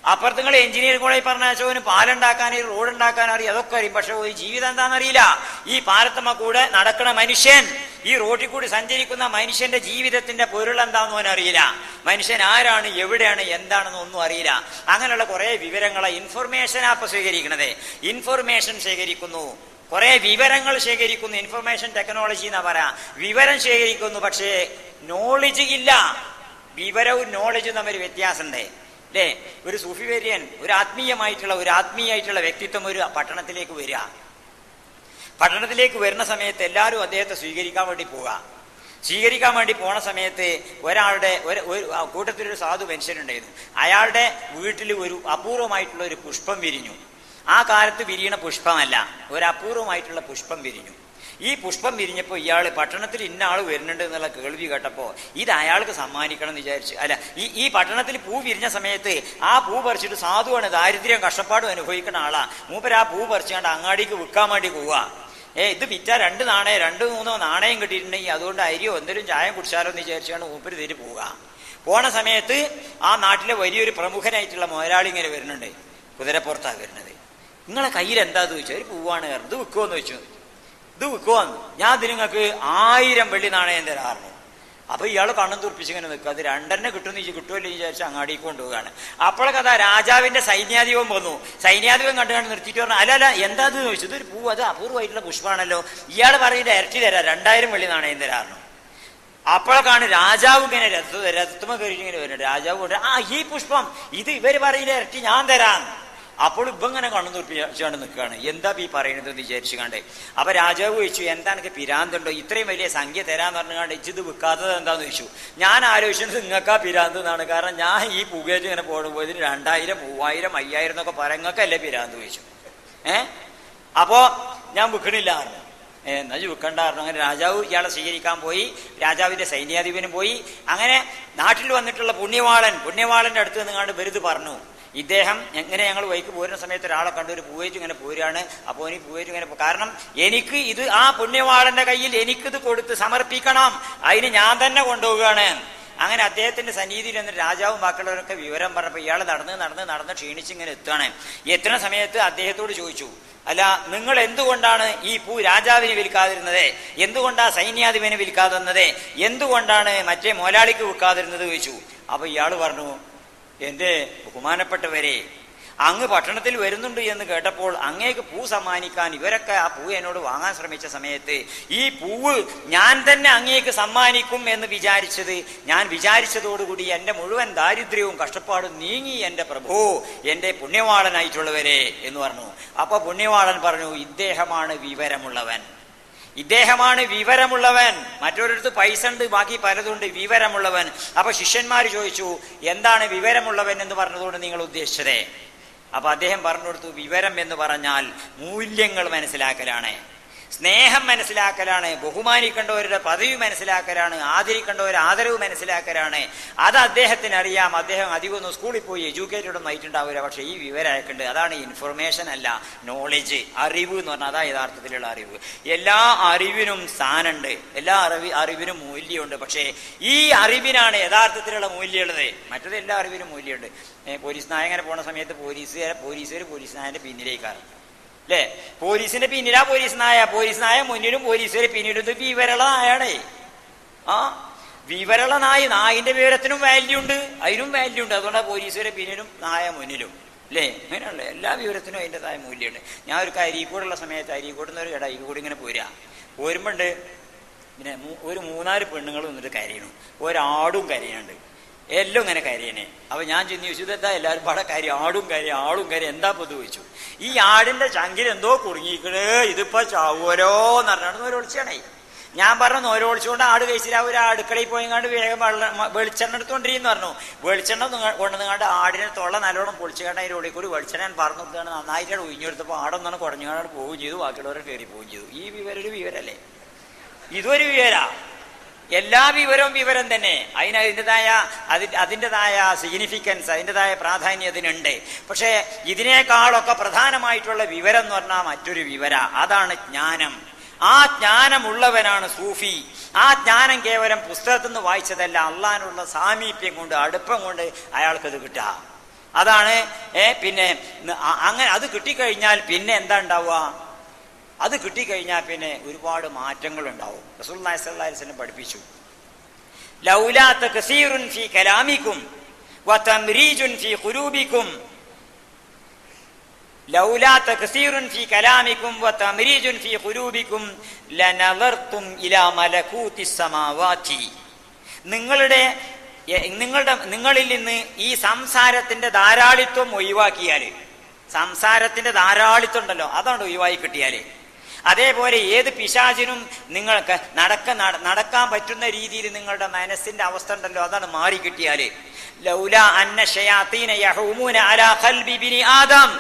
അപ്പുറത്ത് നിങ്ങൾ എഞ്ചിനീയറിംഗ് കോളേജ് പറഞ്ഞാൽ അശോകന് പാലുണ്ടാക്കാൻ റോഡ് ഉണ്ടാക്കാൻ അറിയാം. അതൊക്കെ അറിയും. പക്ഷെ ഈ ജീവിതം എന്താണെന്നറിയില്ല ഈ പാലത്തമ്മ കൂടെ നടക്കുന്ന മനുഷ്യൻ ഈ റോഡിൽ കൂടി സഞ്ചരിക്കുന്ന മനുഷ്യന്റെ ജീവിതത്തിന്റെ പൊരുൾ എന്താണെന്ന് ഓൻ അറിയില്ല. മനുഷ്യൻ ആരാണ് എവിടെയാണ് എന്താണെന്ന് ഒന്നും അറിയില്ല. അങ്ങനെയുള്ള കുറെ വിവരങ്ങളെ ഇൻഫർമേഷൻ ആപ്പ് സ്വീകരിക്കണത് ഇൻഫർമേഷൻ ശേഖരിക്കുന്നു. കുറെ വിവരങ്ങൾ ശേഖരിക്കുന്നു. ഇൻഫർമേഷൻ ടെക്നോളജി എന്നാ പറയാ. വിവരം ശേഖരിക്കുന്നു. പക്ഷേ നോളജ് ഇല്ല. വിവരവും നോളജും തമ്മിൽ വ്യത്യാസമുണ്ട്. അല്ലേ ഒരു സൂഫി വര്യൻ ഒരു ആത്മീയമായിട്ടുള്ള ഒരു ആത്മീയമായിട്ടുള്ള വ്യക്തിത്വം ഒരു പട്ടണത്തിലേക്ക് വരിക. പട്ടണത്തിലേക്ക് വരുന്ന സമയത്ത് എല്ലാവരും അദ്ദേഹത്തെ സ്വീകരിക്കാൻ വേണ്ടി പോവുക. സ്വീകരിക്കാൻ വേണ്ടി പോണ സമയത്ത് ഒരാളുടെ ഒരു കൂട്ടത്തിലൊരു സാധു മനുഷ്യനുണ്ടായിരുന്നു. അയാളുടെ വീട്ടിൽ ഒരു അപൂർവമായിട്ടുള്ള ഒരു പുഷ്പം വിരിഞ്ഞു. ആ കാലത്ത് വിരിയണ പുഷ്പമല്ല ഒരു അപൂർവമായിട്ടുള്ള പുഷ്പം വിരിഞ്ഞു. ഈ പുഷ്പം വിരിഞ്ഞപ്പോൾ ഇയാൾ പട്ടണത്തിൽ ഇന്ന ആൾ വരുന്നുണ്ട് എന്നുള്ള കേൾവി കേട്ടപ്പോൾ ഇത് അയാൾക്ക് സമ്മാനിക്കണം എന്ന് വിചാരിച്ചു. അല്ല ഈ ഈ പട്ടണത്തിൽ പൂ വിരിഞ്ഞ സമയത്ത് ആ പൂ പറിച്ചിട്ട് സാധുവാണ് ദാരിദ്ര്യം കഷ്ടപ്പാടും അനുഭവിക്കുന്ന ആളാ. മൂപ്പർ ആ പൂ പറിച്ചുകൊണ്ട് അങ്ങാടിക്ക് വിൽക്കാൻ വേണ്ടി പോവുക ഏ ഇത് വിറ്റാ രണ്ട് നാണയം രണ്ട് മൂന്നോ നാണയം കിട്ടിയിട്ടുണ്ടെങ്കിൽ അതുകൊണ്ട് അരിയോ എന്തെങ്കിലും ചായം കുടിച്ചാലോ എന്ന് വിചാരിച്ചാണ് മൂപ്പര് തിരി പോവുക പോണ സമയത്ത് ആ നാട്ടിലെ വലിയൊരു പ്രമുഖനായിട്ടുള്ള മുതലാളി ഇങ്ങനെ വരുന്നുണ്ട്. കുതിരപ്പുറത്താണ് വരുന്നത്. നിങ്ങളെ കയ്യിൽ എന്താന്ന് ചോദിച്ചു ഒരു പൂവാണ്. കയറുന്നത് വിൽക്കുമോ വിൽക്കുമെന്ന് ചോദിച്ചു. ഇത് വിൽക്കുവാന്ന് ഞാൻ നിങ്ങൾക്ക് ആയിരം വെള്ളി നാണയം തരാറുണ്ട് അപ്പൊ ഇയാൾ കണ്ണും തുറപ്പിച്ച് ഇങ്ങനെ നിൽക്കുക. അത് രണ്ടെണ്ണം കിട്ടുമെന്ന് ചോദിച്ചു കിട്ടുമല്ലോ വിചാരിച്ച് അങ്ങാടിക്ക് കൊണ്ടുപോവുകയാണ്. അപ്പോഴൊക്കെ അതാ രാജാവിന്റെ സൈന്യാധിപം വന്നു. സൈന്യാധിപം കണ്ടു കണ്ട് നിർത്തിയിട്ട് പറഞ്ഞു അല്ല അല്ല എന്താ ചോദിച്ചു. ഇതൊരു പൂ അത് അപൂർവമായിട്ടുള്ള പുഷ്പമാണല്ലോ ഇയാൾ പറയുന്നത് ഇരട്ടി തരാം രണ്ടായിരം വെള്ളി നാണയം തരാറുണ്ട് അപ്പോഴൊക്കെയാണ് രാജാവ് ഇങ്ങനെ രഥ രഥത്തുമ കയറി ഇങ്ങനെ വരുന്നത്. രാജാവ് കൊണ്ട് ആ ഈ പുഷ്പം ഇത് ഇവർ പറയുന്ന ഇരട്ടി ഞാൻ തരാം. അപ്പോൾ ഇപ്പൊ ഇങ്ങനെ കണ്ണു തുറപ്പിച്ചാണ്ട് നിൽക്കുകയാണ്. എന്താ ഈ പറയുന്നത് എന്ന് വിചാരിച്ചു കണ്ടേ. അപ്പൊ രാജാവ് ചോദിച്ചു എന്താ എനിക്ക് പിരാന്തുണ്ടോ? ഇത്രയും വലിയ സംഖ്യ തരാന്ന് പറഞ്ഞുകൊണ്ട് ഇത് വിൽക്കാത്തത് എന്താന്ന് ചോദിച്ചു. ഞാൻ ആലോചിച്ചത് നിങ്ങൾക്കാ പിരാന്ത് എന്നാണ്. കാരണം ഞാൻ ഈ പുകയിൽ ഇങ്ങനെ പോകുമ്പോൾ ഇതിന് രണ്ടായിരം മൂവായിരം അയ്യായിരം എന്നൊക്കെ പറങ്ങൾക്കല്ലേ പിരാന്ത് ചോദിച്ചു. ഏ? അപ്പോ ഞാൻ വിൽക്കണില്ല പറഞ്ഞു. എന്നാ വിൽക്കണ്ടായിരുന്നു അങ്ങനെ രാജാവ് ഇയാളെ സ്വീകരിക്കാൻ പോയി. രാജാവിന്റെ സൈന്യാധിപനും പോയി. അങ്ങനെ നാട്ടിൽ വന്നിട്ടുള്ള പുണ്യവാളൻ പുണ്യവാളന്റെ അടുത്ത് നിന്നുകൊണ്ട് വെറുതെ പറഞ്ഞു. ഇദ്ദേഹം എങ്ങനെ ഞങ്ങൾ വൈക്ക് പോരുന്ന സമയത്ത് ഒരാളെ കണ്ടു ഒരു പൂവേച്ചു ഇങ്ങനെ പോരുകയാണ്. അപ്പോൾ എനിക്ക് പൂവേച്ചു ഇങ്ങനെ കാരണം എനിക്ക് ഇത് ആ പുണ്യവാളന്റെ കയ്യിൽ എനിക്കിത് കൊടുത്ത് സമർപ്പിക്കണം. അതിന് ഞാൻ തന്നെ കൊണ്ടുപോവുകയാണ്. അങ്ങനെ അദ്ദേഹത്തിന്റെ സന്നിധിയിൽ നിന്ന് രാജാവും ബാക്കിയുള്ളവരൊക്കെ വിവരം പറഞ്ഞപ്പോൾ ഇയാൾ നടന്ന് നടന്ന് നടന്ന് ക്ഷീണിച്ച് ഇങ്ങനെ എത്തുകയാണ്. എത്തുന്ന സമയത്ത് അദ്ദേഹത്തോട് ചോദിച്ചു അല്ല നിങ്ങൾ എന്തുകൊണ്ടാണ് ഈ പൂ രാജാവിന് വിൽക്കാതിരുന്നത്? എന്തുകൊണ്ടാണ് സൈന്യാധിപനെ വിൽക്കാതിരുന്നത്? എന്തുകൊണ്ടാണ് മറ്റേ മോലാളിക്ക് വിൽക്കാതിരുന്നത്? ചോദിച്ചു. അപ്പൊ ഇയാൾ പറഞ്ഞു എന്റെ ബഹുമാനപ്പെട്ടവരെ അങ്ങ് പട്ടണത്തിൽ വരുന്നുണ്ട് എന്ന് കേട്ടപ്പോൾ അങ്ങേക്ക് പൂ സമ്മാനിക്കാൻ ഇവരൊക്കെ ആ പൂ എന്നോട് വാങ്ങാൻ ശ്രമിച്ച സമയത്ത് ഈ പൂവ് ഞാൻ തന്നെ അങ്ങേക്ക് സമ്മാനിക്കും എന്ന് വിചാരിച്ചത് ഞാൻ വിചാരിച്ചതോടുകൂടി എന്റെ മുഴുവൻ ദാരിദ്ര്യവും കഷ്ടപ്പാടും നീങ്ങി എന്റെ പ്രഭു എന്റെ പുണ്യവാളനായിട്ടുള്ളവരെ എന്ന് പറഞ്ഞു. അപ്പൊ പുണ്യവാളൻ പറഞ്ഞു ഇദ്ദേഹമാണ് വിവരമുള്ളവൻ. ഇദ്ദേഹമാണ് വിവരമുള്ളവൻ. മറ്റൊരിടത്ത് പൈസ ഉണ്ട് ബാക്കി പലതുണ്ട് വിവരമുള്ളവൻ. അപ്പൊ ശിഷ്യന്മാർ ചോദിച്ചു എന്താണ് വിവരമുള്ളവൻ എന്ന് പറഞ്ഞതുകൊണ്ട് നിങ്ങൾ ഉദ്ദേശിച്ചത്? അപ്പൊ അദ്ദേഹം പറഞ്ഞു കൊടുത്തു വിവരം എന്ന് പറഞ്ഞാൽ മൂല്യങ്ങൾ മനസ്സിലാക്കലാണ്. സ്നേഹം മനസ്സിലാക്കലാണ് ബഹുമാനിക്കേണ്ടവരുടെ പദവി മനസ്സിലാക്കലാണ് ആദരിക്കേണ്ടവരുടെ ആദരവ് മനസ്സിലാക്കലാണ്. അത് അദ്ദേഹത്തിന് അറിയാം അദ്ദേഹം അധികമൊന്നും സ്കൂളിൽ പോയി എഡ്യൂക്കേറ്റഡ് ഒന്നും ആയിട്ടുണ്ടാവില്ല. പക്ഷേ ഈ വിവരം അയക്കുന്നുണ്ട് അതാണ് ഇൻഫർമേഷൻ അല്ല നോളജ് അറിവ് എന്ന് പറഞ്ഞാൽ അതാ യഥാർത്ഥത്തിലുള്ള അറിവ്. എല്ലാ അറിവിനും സ്ഥാനമുണ്ട്. എല്ലാ അറിവ് അറിവിനും മൂല്യമുണ്ട്. പക്ഷേ ഈ അറിവിനാണ് യഥാർത്ഥത്തിലുള്ള മൂല്യമുള്ളത്. മറ്റത് എല്ലാ അറിവിനും മൂല്യമുണ്ട്. പോലീസ് നായകനെ പോണ സമയത്ത് പോലീസുകാരെ പോലീസുകാർ പോലീസ് നായന്റെ പിന്നിലേക്കാണ് അല്ലേ പോലീസിന്റെ പിന്നിലാ പോലീസ് നായ പോലീസ് നായ മുന്നിലും പോലീസുകാർ പിന്നിലും വിവരള നായാണേ ആ? വിവരള നായ നായിന്റെ വിവരത്തിനും വാല്യൂ ഉണ്ട്. അതിനും വാല്യൂ ഉണ്ട്. അതുകൊണ്ടാണ് പോലീസുകാരെ പിന്നിലും നായ മുന്നിലും. അല്ലേ അങ്ങനെയുള്ള എല്ലാ വിവരത്തിനും അതിന്റെതായ മൂല്യമുണ്ട്. ഞാൻ ഒരു അരീക്കോടുള്ള സമയത്ത് അരീക്കോട് ഒരു കട അരീക്കോട് ഇങ്ങനെ പോരാ. പോരുമ്പോണ്ട് പിന്നെ ഒരു മൂന്നാൽ പെണ്ണുങ്ങൾ വന്നിട്ട് കരയണു. ഒരാടും കരയുന്നുണ്ട് എല്ലാം ഇങ്ങനെ കരയനെ. അപ്പൊ ഞാൻ ചെന്ന് ചോദിച്ചു ഇതെന്താ എല്ലാവരും പാടെ കാര്യം? ആടും കാര്യം ആളും കാര്യം. എന്താ പൊതു ചോദിച്ചു. ഈ ആടിന്റെ ചങ്കിൽ എന്തോ കുടുങ്ങിക്കണ് ഇതിപ്പോ ചാവോരോ എന്ന് പറഞ്ഞാണ് നോരോളിച്ചാണേ ഞാൻ പറഞ്ഞു നോരോളിച്ചുകൊണ്ട് ആട് കഴിച്ചില്ല. ഒരു അടുക്കളയിൽ പോയിങ്ങാണ്ട് വേഗം വെള്ളം വെളിച്ചെണ്ണ എടുത്തുകൊണ്ടിരിക്കുന്നു പറഞ്ഞു. വെളിച്ചെണ്ണ കൊണ്ടു കൊണ്ടുവന്നുകൊണ്ട് ആടിനെ തൊള്ള നല്ലോണം പൊളിച്ചുകൊണ്ട് അതിന്റെ ഉള്ളിൽ കൂടി വെളിച്ചെണ്ണ പറഞ്ഞു കൊടുത്താണ് നന്നായിട്ടാണ് ഒഴിഞ്ഞെടുത്തപ്പോൾ ആടൊന്നാണ് കുടഞ്ഞുകൊണ്ട് പോവുകയും ചെയ്തു. ബാക്കിയുള്ളവരെ കയറി പോവുകയും ചെയ്തു. ഈ വിവരം ഒരു വിവരല്ലേ? ഇതൊരു വിവരാ. എല്ലാ വിവരവും വിവരം തന്നെ. അതിന് അതിന്റെതായ അതി അതിന്റെതായ സിഗ്നിഫിക്കൻസ് അതിന്റെതായ പ്രാധാന്യം അതിനുണ്ട്. പക്ഷേ ഇതിനേക്കാളൊക്കെ പ്രധാനമായിട്ടുള്ള വിവരം എന്ന് പറഞ്ഞാൽ മറ്റൊരു വിവര അതാണ് ജ്ഞാനം. ആ ജ്ഞാനമുള്ളവനാണ് സൂഫി. ആ ജ്ഞാനം കേവലം പുസ്തകത്തിൽ നിന്ന് വായിച്ചതല്ല അള്ളാനുള്ള സാമീപ്യം കൊണ്ട് അടുപ്പം കൊണ്ട് അയാൾക്കത് കിട്ടുക. അതാണ് പിന്നെ അങ്ങനെ അത് കിട്ടിക്കഴിഞ്ഞാൽ പിന്നെ എന്താ ഉണ്ടാവുക? അത് കിട്ടിക്കഴിഞ്ഞാൽ പിന്നെ ഒരുപാട് മാറ്റങ്ങൾ ഉണ്ടാവും റസൂൽ അലിസ്ലം പഠിപ്പിച്ചു. ലൗലാത്ത കസീറുൻ ഫി കലാമിക്കും ഫി ഖുലൂബിക്കും. ലൗലാത്ത കസീറുൻ ഫി കലാമിക്കും വതംരീജുൻ ഫി ഖുലൂബിക്കും ലനവർത്തും ഇലാ മലകൂതി സമാവാതി നിങ്ങളുടെ നിങ്ങളുടെ നിങ്ങളിൽ നിന്ന് ഈ സംസാരത്തിന്റെ ധാരാളിത്വം ഒഴിവാക്കിയാൽ സംസാരത്തിന്റെ ധാരാളിത്വം ഉണ്ടല്ലോ അതാണ് ഒഴിവായി കിട്ടിയാൽ. അതേപോലെ ഏത് പിശാചിനും നിങ്ങൾക്ക് നടക്ക നടക്കാൻ പറ്റുന്ന രീതിയിൽ നിങ്ങളുടെ മനസ്സിന്റെ അവസ്ഥ ഉണ്ടല്ലോ അതാണ് മാറി കിട്ടിയാൽ. അന്ന യഹൂമൂന അലാ ഖൽബി ബിനി ആദം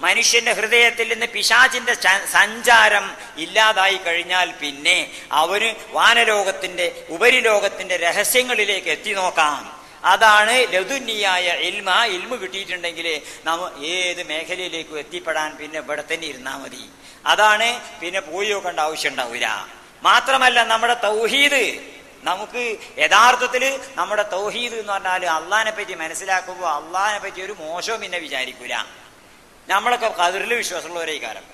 മനുഷ്യന്റെ ഹൃദയത്തിൽ നിന്ന് പിശാചിന്റെ സഞ്ചാരം ഇല്ലാതായി കഴിഞ്ഞാൽ പിന്നെ അവന് വാനലോകത്തിന്റെ ഉപരിലോകത്തിന്റെ രഹസ്യങ്ങളിലേക്ക് എത്തി നോക്കാം. അതാണ് ലതുന്യായ ഇൽമ. ഇൽമ കിട്ടിയിട്ടുണ്ടെങ്കിൽ നമ്മ ഏത് മേഖലയിലേക്കും എത്തിപ്പെടാൻ പിന്നെ ഇവിടെ തന്നെ ഇരുന്നാൽ മതി. അതാണ് പിന്നെ പോയി നോക്കേണ്ട ആവശ്യം ഉണ്ടാവില്ല മാത്രമല്ല നമ്മുടെ തൗഹീദ്. നമുക്ക് യഥാർത്ഥത്തിൽ നമ്മുടെ തൗഹീദ് എന്ന് പറഞ്ഞാൽ അള്ളഹാനെ പറ്റി മനസ്സിലാക്കുമ്പോൾ അള്ളഹാനെ പറ്റി ഒരു മോശവും പിന്നെ വിചാരിക്കൂല. നമ്മളൊക്കെ കതിറിൽ വിശ്വാസമുള്ളവരെ കാലം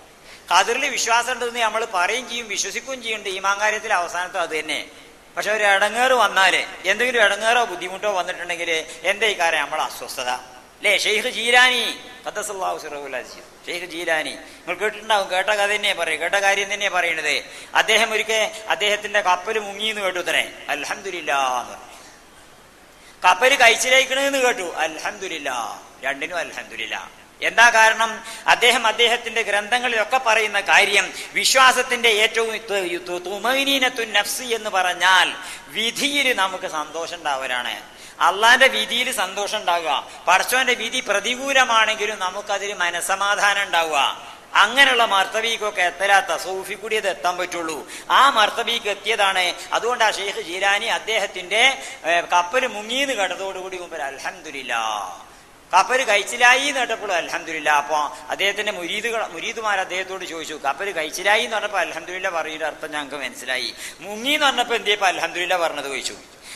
കതിറിൽ വിശ്വാസം ഉണ്ടെന്ന് നമ്മൾ പറയും ചെയ്യും വിശ്വസിക്കുകയും ചെയ്യുന്നുണ്ട്. ഈ മാങ്കാര്യത്തിൽ അവസാനത്തും അത് തന്നെ. പക്ഷെ ഒരു ഇടങ്ങേറ് വന്നാൽ എന്തെങ്കിലും ഇടങ്ങേറോ ബുദ്ധിമുട്ടോ വന്നിട്ടുണ്ടെങ്കിൽ എന്തേ കാര്യം നമ്മളെ അസ്വസ്ഥത. അല്ലേ? ഷെയ്ഖ് ജീരാനി കത്തസല്ലാഹു അസീസ് ഷെയ്ഖ് ജീലാനി. നിങ്ങൾ കേട്ടിട്ടുണ്ടാവും കേട്ട കഥ തന്നെ പറയും കേട്ട കാര്യം തന്നെ പറയണത്. അദ്ദേഹം ഒരിക്കൽ അദ്ദേഹത്തിന്റെ കപ്പൽ മുങ്ങിന്ന് കേട്ടു തരേ അലഹമില്ല കപ്പൽ കഴിച്ചിലേക്കണെന്ന് കേട്ടു. അലഹമില്ല രണ്ടിനും അൽഹംദുലില്ല എന്താ കാരണം? അദ്ദേഹം അദ്ദേഹത്തിന്റെ ഗ്രന്ഥങ്ങളിലൊക്കെ പറയുന്ന കാര്യം വിശ്വാസത്തിന്റെ ഏറ്റവും നഫ്സ് എന്ന് പറഞ്ഞാൽ വിധിയിൽ നമുക്ക് സന്തോഷം ഉണ്ടാവലാണ് അള്ളാന്റെ വിധിയിൽ സന്തോഷം ഉണ്ടാവുക പടച്ചോന്റെ വിധി പ്രതികൂലമാണെങ്കിലും നമുക്കതിൽ മനസമാധാനം ഉണ്ടാവുക. അങ്ങനെയുള്ള മർത്തബീക്കൊക്കെ എത്തലാത്ത സൂഫി കൂടി അത് എത്താൻ പറ്റുള്ളൂ. ആ മർത്തബീക്ക് എത്തിയതാണ്. അതുകൊണ്ട് ആ ഷെയ്ഖ് ജീലാനി അദ്ദേഹത്തിന്റെ കപ്പൽ മുങ്ങിന്ന് കേട്ടതോടുകൂടി മുമ്പ് അൽഹംദുലില്ലാ. കപ്പൽ കഴിച്ചിലായി എന്ന് കേട്ടപ്പോൾ അലഹമില്ല അപ്പൊ അദ്ദേഹത്തിന്റെ മുരീദുകൾ മുരീദുമാർ അദ്ദേഹത്തോട് ചോദിച്ചു കപ്പൽ കഴിച്ചിലായി എന്ന് പറഞ്ഞപ്പോൾ അലഹമില്ല പറയുന്ന അർത്ഥം ഞങ്ങൾക്ക് മനസ്സിലായി. മുങ്ങി എന്ന് പറഞ്ഞപ്പോൾ എന്തിയപ്പോ അലഹമില്ല പറഞ്ഞത് ചോദിച്ചു.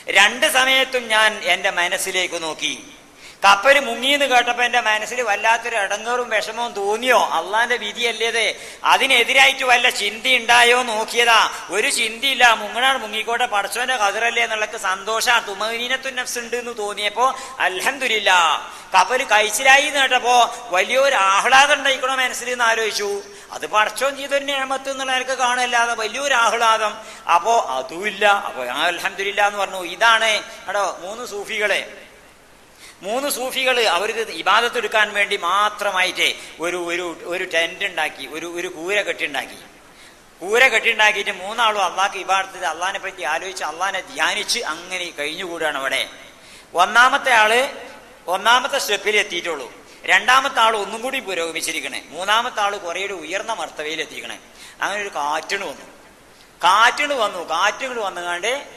രണ്ട് സമയത്തും ഞാൻ എന്റെ മനസ്സിലേക്ക് നോക്കി. കപ്പൽ മുങ്ങിയെന്ന് കേട്ടപ്പോ എന്റെ മനസ്സിൽ വല്ലാത്തൊരു ഇടങ്ങേറും വിഷമവും തോന്നിയോ? അള്ളാന്റെ വിധിയല്ലേത് അതിനെതിരായിട്ട് വല്ല ചിന്തി ഉണ്ടായോ നോക്കിയതാ. ഒരു ചിന്തയില്ല. മുങ്ങണാണ് മുങ്ങിക്കോട്ടെ പടച്ചോന്റെ കതിറല്ലേ എന്നുള്ളക്ക് സന്തോഷ. തുമനീനത്തു നഫ്സ് ഉണ്ട് എന്ന് തോന്നിയപ്പോ അൽഹംദുലില്ല. കപ്പൽ കഴിച്ചിലായി കേട്ടപ്പോ വലിയൊരു ആഹ്ലാദം ഉണ്ടായിക്കണോ മനസ്സിൽ എന്ന് ആലോചിച്ചു. അത് പടച്ചോൻ ചെയ്തൊരു നിയമത്ത് എന്നുള്ള നിലയ്ക്ക് കാണല്ലാതെ വലിയൊരു ആഹ്ലാദം. അപ്പോ അതുമില്ല. അപ്പൊ അലഹമില്ല എന്ന് പറഞ്ഞു. ഇതാണ് കേട്ടോ മൂന്ന് സൂഫികളെ. മൂന്ന് സൂഫികൾ അവർക്ക് ഇബാദത്ത് എടുക്കാൻ വേണ്ടി മാത്രമായിട്ട് ഒരു ഒരു ഒരു ടെന്റ് ഉണ്ടാക്കി ഒരു ഒരു കൂര കെട്ടിണ്ടാക്കി. കൂര കെട്ടിണ്ടാക്കിയിട്ട് മൂന്നാളും അള്ളാഹ്ക്ക് ഇബാദത്തിൽ അള്ളഹാനെ പറ്റി ആലോചിച്ച് അള്ളഹാനെ ധ്യാനിച്ച് അങ്ങനെ കഴിഞ്ഞുകൂടാണ് അവിടെ. ഒന്നാമത്തെ ആൾ ഒന്നാമത്തെ സ്റ്റെപ്പിൽ എത്തിയിട്ടുള്ളൂ. രണ്ടാമത്തെ ആൾ ഒന്നും കൂടി പുരോഗമിച്ചിരിക്കണേ. മൂന്നാമത്തെ ആൾ കുറേയൊരു ഉയർന്ന മർത്തവയിൽ എത്തിക്കണേ അങ്ങനെ ഒരു കാറ്റിന് വന്നു. കാറ്റിന് വന്നു. കാറ്റുകൾ വന്നുകാണ്ട്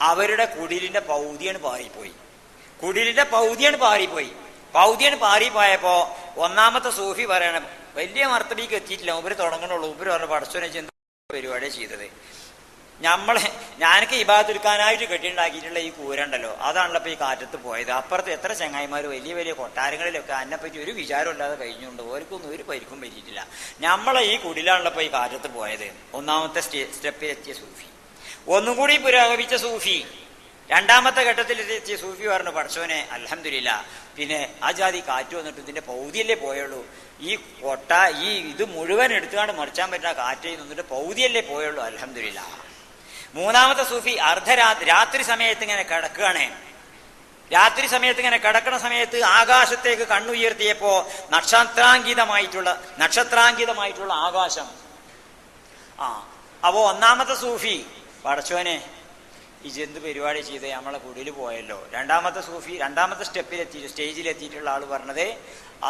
അവരുടെ കുടിലിന്റെ പൗതിയാണ് പാറിപ്പോയി. കുടിലിന്റെ പൗതിയാണ് പാറിപ്പോയി. പൗതിയാണ് പാറിപ്പോയപ്പോ ഒന്നാമത്തെ സൂഫി പറയണം വലിയ മർത്തടിക്ക് എത്തിയിട്ടില്ല ഉപരി തുടങ്ങണുള്ളൂ. ഉപരി പറഞ്ഞ പടച്ചോനെ ചിന്ത പരിപാടിയാണ് ചെയ്തത്. നമ്മളെ ഞാനൊക്കെ ഈ ഭാഗത്തെടുക്കാനായിട്ട് കെട്ടിണ്ടാക്കിയിട്ടുള്ള ഈ കൂരണ്ടല്ലോ അതാണല്ലോ ഈ കാറ്റത്ത് പോയത്. അപ്പുറത്ത് എത്ര ചങ്ങായിമാർ വലിയ വലിയ കൊട്ടാരങ്ങളിലൊക്കെ അതിനെപ്പറ്റി ഒരു വിചാരമില്ലാതെ കഴിഞ്ഞുകൊണ്ട് ഓർക്കൊന്നും ഒരു പരിക്കും പറ്റിയിട്ടില്ല. നമ്മളെ ഈ കുടിലാണല്ലോ ഈ കാറ്റത്ത് പോയത്. ഒന്നാമത്തെ സ്റ്റെപ്പിലെത്തിയ സൂഫി. ഒന്നും കൂടി പുരോഗമിച്ച സൂഫി. രണ്ടാമത്തെ ഘട്ടത്തിൽ എത്തിയ സൂഫി പറഞ്ഞു പഠിച്ചോനെ അലഹമില്ല പിന്നെ ആ ജാതി കാറ്റ് വന്നിട്ട് ഇതിന്റെ പൗതിയല്ലേ പോയുള്ളൂ. ഈ കൊട്ട ഈ ഇത് മുഴുവൻ എടുത്തുകൊണ്ട് മറിച്ചാൻ പറ്റുന്ന കാറ്റ് നിന്നിട്ട് പൗതിയല്ലേ പോയുള്ളൂ അലഹമില്ല മൂന്നാമത്തെ സൂഫി അർദ്ധരാത്രി രാത്രി സമയത്ത് ഇങ്ങനെ കിടക്കുകയാണ്. രാത്രി സമയത്ത് ഇങ്ങനെ കിടക്കുന്ന സമയത്ത് ആകാശത്തേക്ക് കണ്ണുയർത്തിയപ്പോ നക്ഷത്രാങ്കിതമായിട്ടുള്ള നക്ഷത്രാങ്കിതമായിട്ടുള്ള ആകാശം. ആ അപ്പോ ഒന്നാമത്തെ സൂഫി പടച്ചോനെ ഈ ജന്തു പരിപാടി ചെയ്ത് നമ്മളെ കുടിയിൽ പോയല്ലോ. രണ്ടാമത്തെ സൂഫി രണ്ടാമത്തെ സ്റ്റെപ്പിലെത്തി സ്റ്റേജിലെത്തിയിട്ടുള്ള ആൾ പറഞ്ഞത്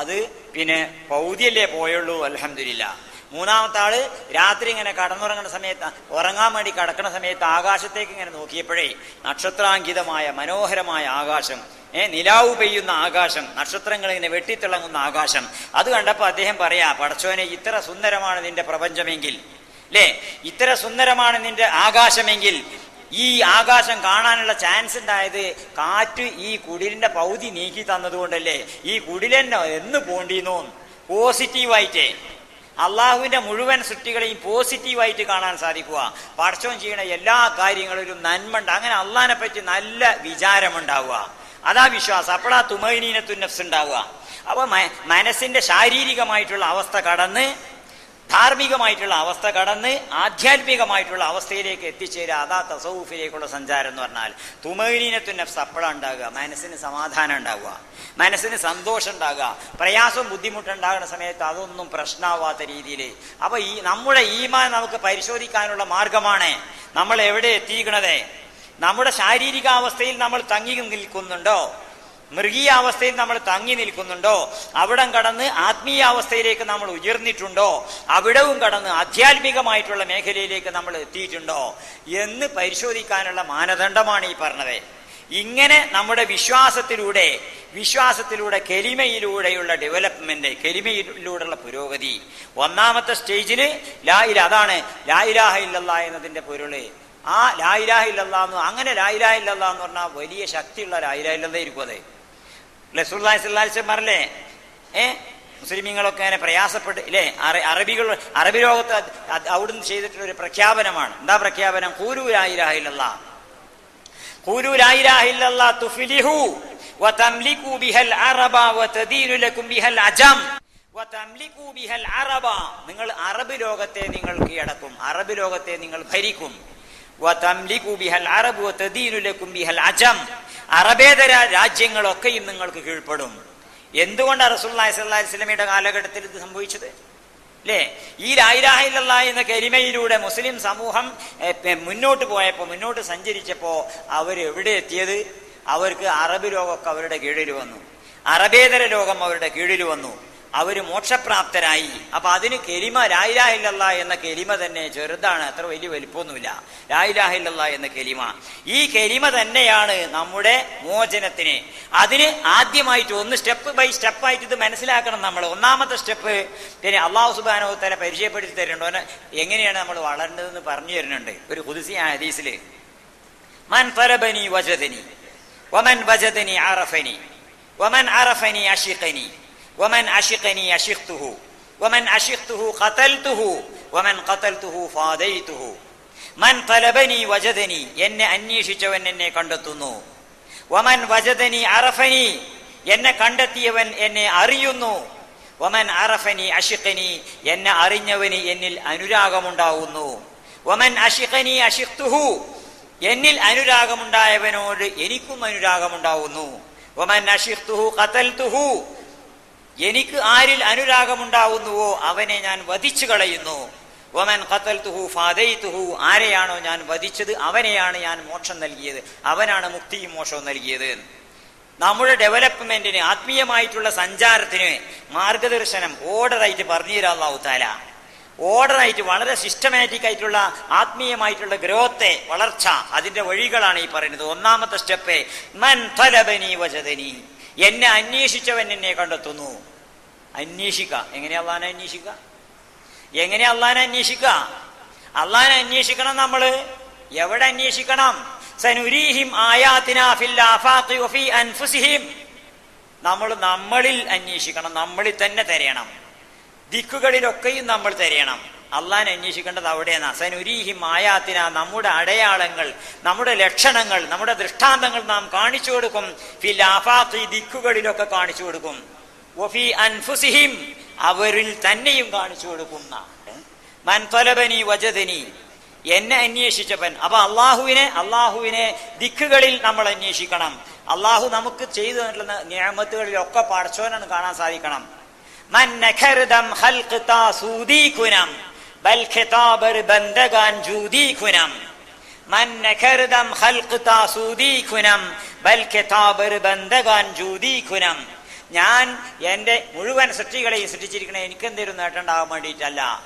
അത് പിന്നെ പൗതിയല്ലേ പോയുള്ളൂ അലഹമില്ല മൂന്നാമത്തെ ആൾ രാത്രി ഇങ്ങനെ കടന്നുറങ്ങുന്ന സമയത്ത് ഉറങ്ങാൻ വേണ്ടി കടക്കുന്ന സമയത്ത് ആകാശത്തേക്ക് ഇങ്ങനെ നോക്കിയപ്പോഴേ നക്ഷത്രാങ്കിതമായ മനോഹരമായ ആകാശം ഏ നിലാവ് പെയ്യുന്ന ആകാശം നക്ഷത്രങ്ങൾ ഇങ്ങനെ വെട്ടിത്തിളങ്ങുന്ന ആകാശം. അത് കണ്ടപ്പോൾ അദ്ദേഹം പറയാ പടച്ചോനെ ഇത്ര സുന്ദരമാണ് നിന്റെ പ്രപഞ്ചമെങ്കിൽ. അല്ലേ ഇത്ര സുന്ദരമാണ് നിന്റെ ആകാശമെങ്കിൽ ഈ ആകാശം കാണാനുള്ള ചാൻസ് ഉണ്ടായത് കാറ്റ് ഈ കുടിലിന്റെ പൗതി നീക്കി തന്നതുകൊണ്ടല്ലേ ഈ കുടിലെന്നെ എന്ന് പോണ്ടിന്നോ? പോസിറ്റീവായിട്ടേ അള്ളാഹുവിന്റെ മുഴുവൻ സൃഷ്ടികളെയും പോസിറ്റീവായിട്ട് കാണാൻ സാധിക്കുക. പടച്ചോൻ ചെയ്യണ എല്ലാ കാര്യങ്ങളിലും നന്മ ഉണ്ട്. അങ്ങനെ അള്ളഹാനെ പറ്റി നല്ല വിചാരമുണ്ടാവുക. അതാ വിശ്വാസം. അപ്പോഴാ തുമൈനീനത്തു നഫ്സ് ഉണ്ടാവുക. അപ്പൊ മനസ്സിന്റെ ശാരീരികമായിട്ടുള്ള അവസ്ഥ കടന്ന് ധാർമ്മികമായിട്ടുള്ള അവസ്ഥ കടന്ന് ആധ്യാത്മികമായിട്ടുള്ള അവസ്ഥയിലേക്ക് എത്തിച്ചേരുക അതാ തസൗഫിലേക്കുള്ള സഞ്ചാരം എന്ന് പറഞ്ഞാൽ. തുമൈനീനത്തു നഫ്സ് ഉണ്ടാകുക. മനസ്സിന് സമാധാനം ഉണ്ടാവുക മനസ്സിന് സന്തോഷം ഉണ്ടാകുക. പ്രയാസവും ബുദ്ധിമുട്ടുണ്ടാകുന്ന സമയത്ത് അതൊന്നും പ്രശ്നമാവാത്ത രീതിയിൽ അപ്പൊ ഈ നമ്മുടെ ഈമാൻ നമുക്ക് പരിശോധിക്കാനുള്ള മാർഗമാണ് നമ്മൾ എവിടെ എത്തിയിരിക്കണത്? നമ്മുടെ ശാരീരികാവസ്ഥയിൽ നമ്മൾ തങ്ങി നിൽക്കുന്നുണ്ടോ? മൃഗീയ അവസ്ഥയിൽ നമ്മൾ തങ്ങി നിൽക്കുന്നുണ്ടോ? അവിടം കടന്ന് ആത്മീയാവസ്ഥയിലേക്ക് നമ്മൾ ഉയർന്നിട്ടുണ്ടോ? അവിടവും കടന്ന് ആധ്യാത്മികമായിട്ടുള്ള മേഖലയിലേക്ക് നമ്മൾ എത്തിയിട്ടുണ്ടോ? എന്ന് പരിശോധിക്കാനുള്ള മാനദണ്ഡമാണ് ഈ പറഞ്ഞത്. ഇങ്ങനെ നമ്മുടെ വിശ്വാസത്തിലൂടെ വിശ്വാസത്തിലൂടെ കെലിമയിലൂടെയുള്ള ഡെവലപ്മെന്റ് കെലിമയിലൂടെയുള്ള പുരോഗതി. ഒന്നാമത്തെ സ്റ്റേജിൽ ലായില അതാണ് ലായിലാഹ ഇല്ലല്ല എന്നതിന്റെ പൊരുൾ. ആ ലായിലാഹ ഇല്ലല്ലാന്ന് അങ്ങനെ ലായിലാഹ ഇല്ലല്ല എന്ന് പറഞ്ഞാൽ വലിയ ശക്തിയുള്ള ലായിലാഹ ഇല്ലല്ല ഇരിക്കും അതെ. ലസുല്ലാഹി സ്വല്ലാസ്ലം പറഞ്ഞല്ലേ ഏ മുസ്ലിമീങ്ങളൊക്കെ അങ്ങനെ പ്രയാസപ്പെട്ട് ഇല്ലേ അറബികൾ അറബി ലോകത്ത് അവിടുന്ന് ചെയ്തിട്ടുള്ള ഒരു പ്രഖ്യാപനമാണ് എന്താ പ്രഖ്യാപനം കൂരു ലായിലാഹില്ല കൂരു ലായിലാഹില്ല തുഫിലിഹു وتملكوا بها العرب وتدين لكم بها العجم وتملكوا بها العرب നിങ്ങൾ അറബ് ലോകത്തെ നിങ്ങൾ കീഴടക്കും അറബ് ലോകത്തെ നിങ്ങൾ ഭരിക്കും وتملكوا بها العرب وتدين لكم بها العجم അറബേതര രാജ്യങ്ങളൊക്കെയും നിങ്ങൾക്ക് കീഴ്പ്പെടും. എന്തുകൊണ്ടാണ് റസൂല്ലാ സ്വല്ലല്ലാഹി വസല്ലമയുടെ കാലഘട്ടത്തിൽ ഇത് സംഭവിച്ചത്? അല്ലേ ഈ ലായിലാഹില്ല എന്ന കരിമയിലൂടെ മുസ്ലിം സമൂഹം മുന്നോട്ട് പോയപ്പോൾ മുന്നോട്ട് സഞ്ചരിച്ചപ്പോൾ അവർ എവിടെ എത്തിയത്? അവർക്ക് അറബ് ലോകമൊക്കെ അവരുടെ കീഴിൽ വന്നു. അറബേതര ലോകം അവരുടെ കീഴിൽ വന്നു. അവർ മോക്ഷപ്രാപ്തരായി. അപ്പൊ അതിന് കെലിമ ലായിലാഹില്ല എന്ന കെലിമ തന്നെ ചെറുതാണ്. അത്ര വലിയ വലിപ്പമൊന്നുമില്ല. ലായിലാഹില്ല എന്ന കെലിമ. ഈ കെലിമ തന്നെയാണ് നമ്മുടെ മോചനത്തിന്. അതിന് ആദ്യമായിട്ട് ഒന്ന് സ്റ്റെപ്പ് ബൈ സ്റ്റെപ്പായിട്ട് ഇത് മനസ്സിലാക്കണം നമ്മൾ ഒന്നാമത്തെ സ്റ്റെപ്പ് പിന്നെ അള്ളാഹു സുബാനോത്തല പരിചയപ്പെടുത്തി തരുന്നുണ്ട്. എങ്ങനെയാണ് നമ്മൾ വളരേണ്ടതെന്ന് പറഞ്ഞു തരുന്നുണ്ട്. ഒരു കുതിസി ഹദീസിൽ. മൻ ഫലബനി വജദനി. വമൻ വജദനി അറഫനി. ഒമൻ അറഫനി അഷിഖനി. ومن അഷിഖനി അഷിഖ്തുഹു ومن قتلته ഖതൽതുഹു ഒമൻ ഖതൽതുഹു ഫാദയിത്തുഹു മൻ തലബനി വജദനി എന്നെ അന്വേഷിച്ചവൻ എന്നെ കണ്ടെത്തുന്നു. ومن وجدني عرفني എന്നെ കണ്ടെത്തിയവൻ എന്നെ അറിയുന്നു. ഒമൻ അറഫനി അഷിഖനി എന്നെ അറിഞ്ഞവന് എന്നിൽ അനുരാഗമുണ്ടാവുന്നു. ഒമൻ അഷിഖനി അഷിഖ്തുഹു എന്നിൽ അനുരാഗമുണ്ടായവനോട് എനിക്കും അനുരാഗമുണ്ടാവുന്നു. ഒമൻ അഷിഖ്തുഹു ഖതൽതുഹു എനിക്ക് ആരിൽ അനുരാഗമുണ്ടാവുന്നുവോ അവനെ ഞാൻ വധിച്ചു കളയുന്നു. ഒമൻ ഖത്തൽ തുഹു ഫാദൈതുഹു. ആരെയാണോ ഞാൻ വധിച്ചത്? അവനെയാണ് ഞാൻ മോക്ഷം നൽകിയത്. അവനാണ് മുക്തിയും മോക്ഷവും നൽകിയത്. നമ്മുടെ ഡെവലപ്മെന്റിന് ആത്മീയമായിട്ടുള്ള സഞ്ചാരത്തിന് മാർഗദർശനം ഓർഡറായിട്ട് പറഞ്ഞു തരാം അള്ളാഹു താല ഓർഡറായിട്ട് വളരെ സിസ്റ്റമാറ്റിക് ആയിട്ടുള്ള ആത്മീയമായിട്ടുള്ള ഗ്രോത്തെ വളർച്ച അതിന്റെ വഴികളാണ് ഈ പറയുന്നത്. ഒന്നാമത്തെ സ്റ്റെപ്പ് മൻ തലബനി വജതനി എന്നെ അന്വേഷിച്ചവൻ എന്നെ കണ്ടെത്തുന്നു. അന്വേഷിക്ക. എങ്ങനെ അള്ളഹാനെ അന്വേഷിക്ക? എങ്ങനെ അള്ളഹാനെ അന്വേഷിക്ക? അള്ളഹാനെ അന്വേഷിക്കണം നമ്മൾ. എവിടെ അന്വേഷിക്കണം? സനുരീഹിം നമ്മൾ നമ്മളിൽ അന്വേഷിക്കണം. നമ്മളിൽ തന്നെ തിരയണം. ദിക്കുകളിലൊക്കെയും നമ്മൾ തിരയണം. അള്ളാൻ അന്വേഷിക്കേണ്ടത് അവിടെയാണ്. സനുരീഹിം ആയാത്തിന നമ്മുടെ അടയാളങ്ങൾ നമ്മുടെ ലക്ഷണങ്ങൾ നമ്മുടെ ദൃഷ്ടാന്തങ്ങൾ നാം കാണിച്ചു കൊടുക്കും. ഫിൽ ആഫാഖി ദിക്കുകളിലൊക്കെ കാണിച്ചു കൊടുക്കും. വഫി അൻഫുസിഹിം അവരിൽ തന്നെയും കാണിച്ചു കൊടുക്കുന്ന. മൻതൊലബനി വജതനി എന്നെ അന്വേഷിച്ചവൻ. അപ്പൊ അള്ളാഹുവിനെ അള്ളാഹുവിനെ ദിക്കുകളിൽ നമ്മൾ അന്വേഷിക്കണം. അള്ളാഹു നമുക്ക് ചെയ്തു തന്നിട്ടുള്ള നിയമത്തുകളിലൊക്കെ പടച്ചോനാണ് കാണാൻ സാധിക്കണം. ഞാൻ എന്റെ മുഴുവൻ സൃഷ്ടികളെയും സൃഷ്ടിച്ചിരിക്കണേ എനിക്ക് എന്തെങ്കിലും നേട്ടമുണ്ടാകാൻ വേണ്ടിയിട്ടല്ല.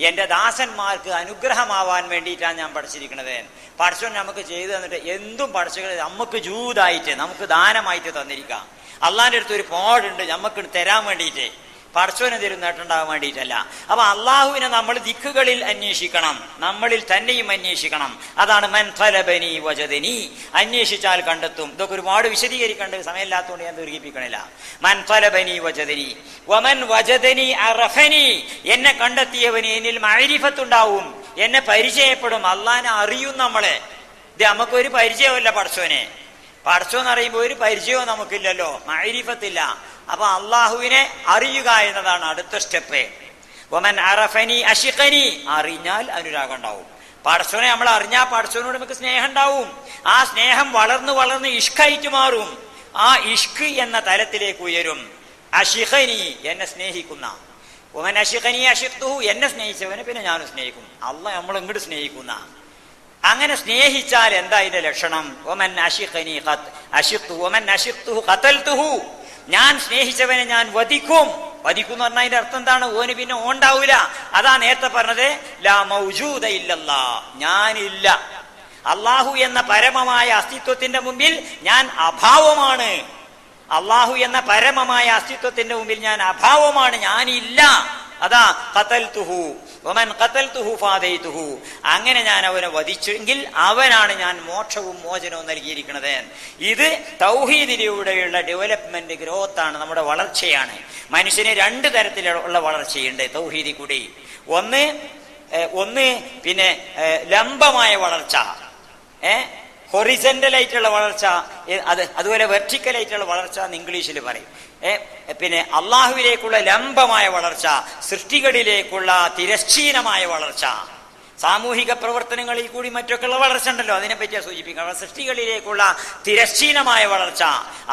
എന്റെ ദാസന്മാർക്ക് അനുഗ്രഹമാവാൻ വേണ്ടിയിട്ടാണ് ഞാൻ പഠിച്ചിരിക്കുന്നത് പഠിച്ചോണ്ട് നമുക്ക് ചെയ്തു തന്നിട്ട് എന്തും പഠിച്ചു നമുക്ക് ജൂതായിട്ട് നമുക്ക് ദാനമായിട്ട് തന്നിരിക്കാം. അള്ളാന്റെ അടുത്ത് ഒരു പോടുണ്ട് നമുക്ക് തരാൻ വേണ്ടിയിട്ട് പടച്ചോനെ തരുന്ന നേട്ടുണ്ടാകാൻ വേണ്ടിയിട്ടല്ല അപ്പൊ അള്ളാഹുവിനെ നമ്മൾ ദിക്കുകളിൽ അന്വേഷിക്കണം നമ്മളിൽ തന്നെയും അന്വേഷിക്കണം. അതാണ് മൻഫലബനി വജദനി. അന്വേഷിച്ചാൽ കണ്ടെത്തും. ഇതൊക്കെ ഒരുപാട് വിശദീകരിക്കേണ്ട സമയമില്ലാത്തതുകൊണ്ട് ഞാൻ ദീർഘിപ്പിക്കണില്ല. മൻഫലബനി വജദനി. വമൻ വജദനി അറഫനി. എന്നെ കണ്ടെത്തിയവന് എന്നിൽ മൈരിഫത്തുണ്ടാവും എന്നെ പരിചയപ്പെടും. അള്ളാഹിനെ അറിയും നമ്മളെ. ഇത് നമുക്കൊരു പരിചയമല്ല പടച്ചോനെ. പടച്ചോ എന്ന് പറയുമ്പോൾ ഒരു പരിചയവും നമുക്കില്ലല്ലോ. മൈരിഫത്തില്ല അപ്പൊ അള്ളാഹുവിനെ അറിയുക എന്നതാണ് അടുത്ത സ്റ്റെപ്പ് ഒമൻ അറഫനി അഷിഖനി അറിഞ്ഞാൽ അനുരാഗം ഉണ്ടാവും പടച്ചോനെ നമ്മൾ അറിഞ്ഞാൽ പടച്ചോനോട് നമുക്ക് സ്നേഹം ഉണ്ടാവും ആ സ്നേഹം വളർന്ന് വളർന്ന് ഇഷ്കായിട്ട് മാറും. ആ ഇഷ്ക് എന്ന തലത്തിലേക്ക് ഉയരും. അഷിഖനി എന്നെ സ്നേഹിക്കുന്ന. ഒമൻ അഷിഖനി അഷിഖ്തു എന്നെ സ്നേഹിച്ചവനെ പിന്നെ ഞാനും സ്നേഹിക്കും. അള്ള നമ്മൾ ഇങ്ങോട്ട് സ്നേഹിക്കുന്ന. അങ്ങനെ സ്നേഹിച്ചാൽ എന്താ ഇതിന്റെ ലക്ഷണം? ഒമൻ അഷിഖനി അഷിഖ്തു ഒമൻ അഷിഖ്തുഹു ഖതൽതുഹു. ഞാൻ സ്നേഹിച്ചവനെ ഞാൻ വധിക്കും. വധിക്കും എന്ന് പറഞ്ഞാൽ അതിന്റെ അർത്ഥം എന്താണ്? ഓന് പിന്നെ ഓണ്ടാവൂല. അതാ നേരത്തെ പറഞ്ഞത് ലാ മൗജൂദ ഇല്ലല്ലാ. ഞാനില്ല. അള്ളാഹു എന്ന പരമമായ അസ്തിത്വത്തിന്റെ മുമ്പിൽ ഞാൻ അഭാവമാണ്. അള്ളാഹു എന്ന പരമമായ അസ്തിത്വത്തിന്റെ മുമ്പിൽ ഞാൻ അഭാവമാണ്. ഞാനില്ല. അതാ കത്തൽ തുഹു അങ്ങനെ ഞാൻ അവനെ വധിച്ചെങ്കിൽ അവനാണ് ഞാൻ മോക്ഷവും മോചനവും നൽകിയിരിക്കുന്നത്. ഇത് തൗഹീദിലൂടെയുള്ള ഡെവലപ്മെന്റ് ഗ്രോത്ത് ആണ് നമ്മുടെ വളർച്ചയാണ്. മനുഷ്യന് രണ്ട് തരത്തിലുള്ള വളർച്ചയുണ്ട് തൗഹീദി കൂടി. ഒന്ന് ഒന്ന് പിന്നെ ലംബമായ വളർച്ച. ഏ ഹൊറിസെന്റൽ ആയിട്ടുള്ള വളർച്ച അത് അതുപോലെ വെർട്ടിക്കൽ ആയിട്ടുള്ള വളർച്ച എന്ന് ഇംഗ്ലീഷിൽ പറയും. പിന്നെ അള്ളാഹുവിലേക്കുള്ള ലംബമായ വളർച്ച സൃഷ്ടികളിലേക്കുള്ള തിരശ്ചീനമായ വളർച്ച. സാമൂഹിക പ്രവർത്തനങ്ങളിൽ കൂടി മറ്റൊക്കെയുള്ള വളർച്ച ഉണ്ടല്ലോ അതിനെപ്പറ്റിയാ സൂചിപ്പിക്കുക സൃഷ്ടികളിലേക്കുള്ള തിരശ്ചീനമായ വളർച്ച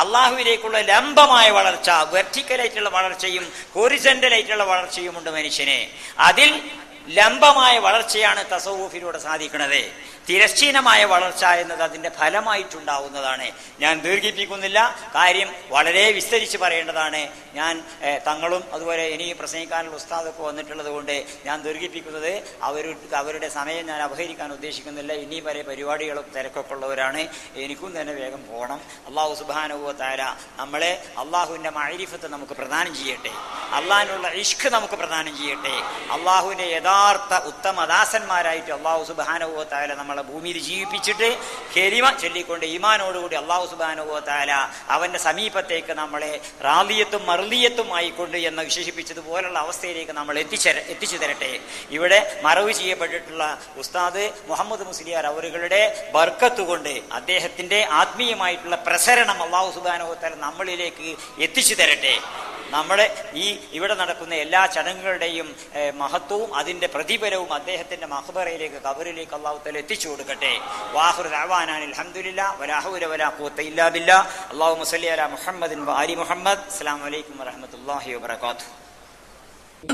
അള്ളാഹുവിലേക്കുള്ള ലംബമായ വളർച്ച വെർട്ടിക്കലായിട്ടുള്ള വളർച്ചയും ഹൊറിസെന്റലായിട്ടുള്ള വളർച്ചയും ഉണ്ട് മനുഷ്യനെ. അതിൽ ലംബമായ വളർച്ചയാണ് തസവൂഫിലൂടെ സാധിക്കുന്നത്. തിരശ്ചീനമായ വളർച്ച എന്നത് അതിന്റെ ഫലമായിട്ടുണ്ടാവുന്നതാണ്. ഞാൻ ദീർഘിപ്പിക്കുന്നില്ല. കാര്യം വളരെ വിസ്തരിച്ച് പറയേണ്ടതാണ്. ഞാൻ തങ്ങളും അതുപോലെ ഇനി പ്രസംഗിക്കാനുള്ള ഉസ്താദൊക്കെ വന്നിട്ടുള്ളത് കൊണ്ട് ഞാൻ ദീർഘിപ്പിക്കുന്നത് അവർ അവരുടെ സമയം ഞാൻ അപഹരിക്കാൻ ഉദ്ദേശിക്കുന്നില്ല. ഇനി വരെ പരിപാടികളും തിരക്കൊക്കെ ഉള്ളവരാണ്. എനിക്കും തന്നെ വേഗം പോകണം. അള്ളാഹു സുബാനുവോ താര നമ്മളെ അള്ളാഹുവിന്റെ മാരിഫത്ത് നമുക്ക് പ്രദാനം ചെയ്യട്ടെ. അള്ളാഹിനുള്ള ഇഷ്ക് നമുക്ക് പ്രദാനം ചെയ്യട്ടെ. അള്ളാഹുവിന്റെ യഥാർത്ഥ ഉത്തമദാസന്മാരായിട്ട് അള്ളാഹു സുബാനുവോ താര നമ്മളെ ഭൂമിയിൽ ജീവിപ്പിച്ചിട്ട് കെരിമ ചൊല്ലിക്കൊണ്ട് ഈമാനോടുകൂടി അള്ളാഹു സുബാനുഭവത്താല താല അവന്റെ സമീപത്തേക്ക് നമ്മളെ റാലിയത്തും മറുലിയത്തും ആയിക്കൊണ്ട് എന്ന് വിശേഷിപ്പിച്ചതുപോലുള്ള അവസ്ഥയിലേക്ക് നമ്മൾ എത്തിച്ചര എത്തിച്ചു തരട്ടെ. ഇവിടെ മറവ് ചെയ്യപ്പെട്ടിട്ടുള്ള ഉസ്താദ് മുഹമ്മദ് മുസ്ലിയാർ അവരുകളുടെ ബർക്കത്ത് കൊണ്ട് അദ്ദേഹത്തിന്റെ ആത്മീയമായിട്ടുള്ള പ്രസരണം അള്ളാഹു സുബാനുഭവത്താല താല നമ്മളിലേക്ക് എത്തിച്ചു തരട്ടെ. നമ്മുടെ ഈ ഇവിടെ നടക്കുന്ന എല്ലാ ചടങ്ങുകളുടെയും മഹത്വവും അതിന്റെ പ്രതിഫലവും അദ്ദേഹത്തിന്റെ മഹബറയിലേക്ക് കബറിലേക്ക് അള്ളാഹുത്തല തല എത്തിച്ചു കൊടുക്കട്ടെ. മുഹമ്മദിൻ മുഹമ്മദ്.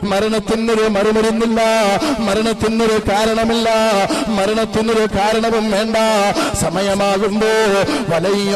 മരണത്തിനൊരു മറുമരുന്നില്ല മരണത്തിനൊരു കാരണമില്ല മരണത്തിനൊരു കാരണവും വേണ്ട. സമയമാകുമ്പോ വലയ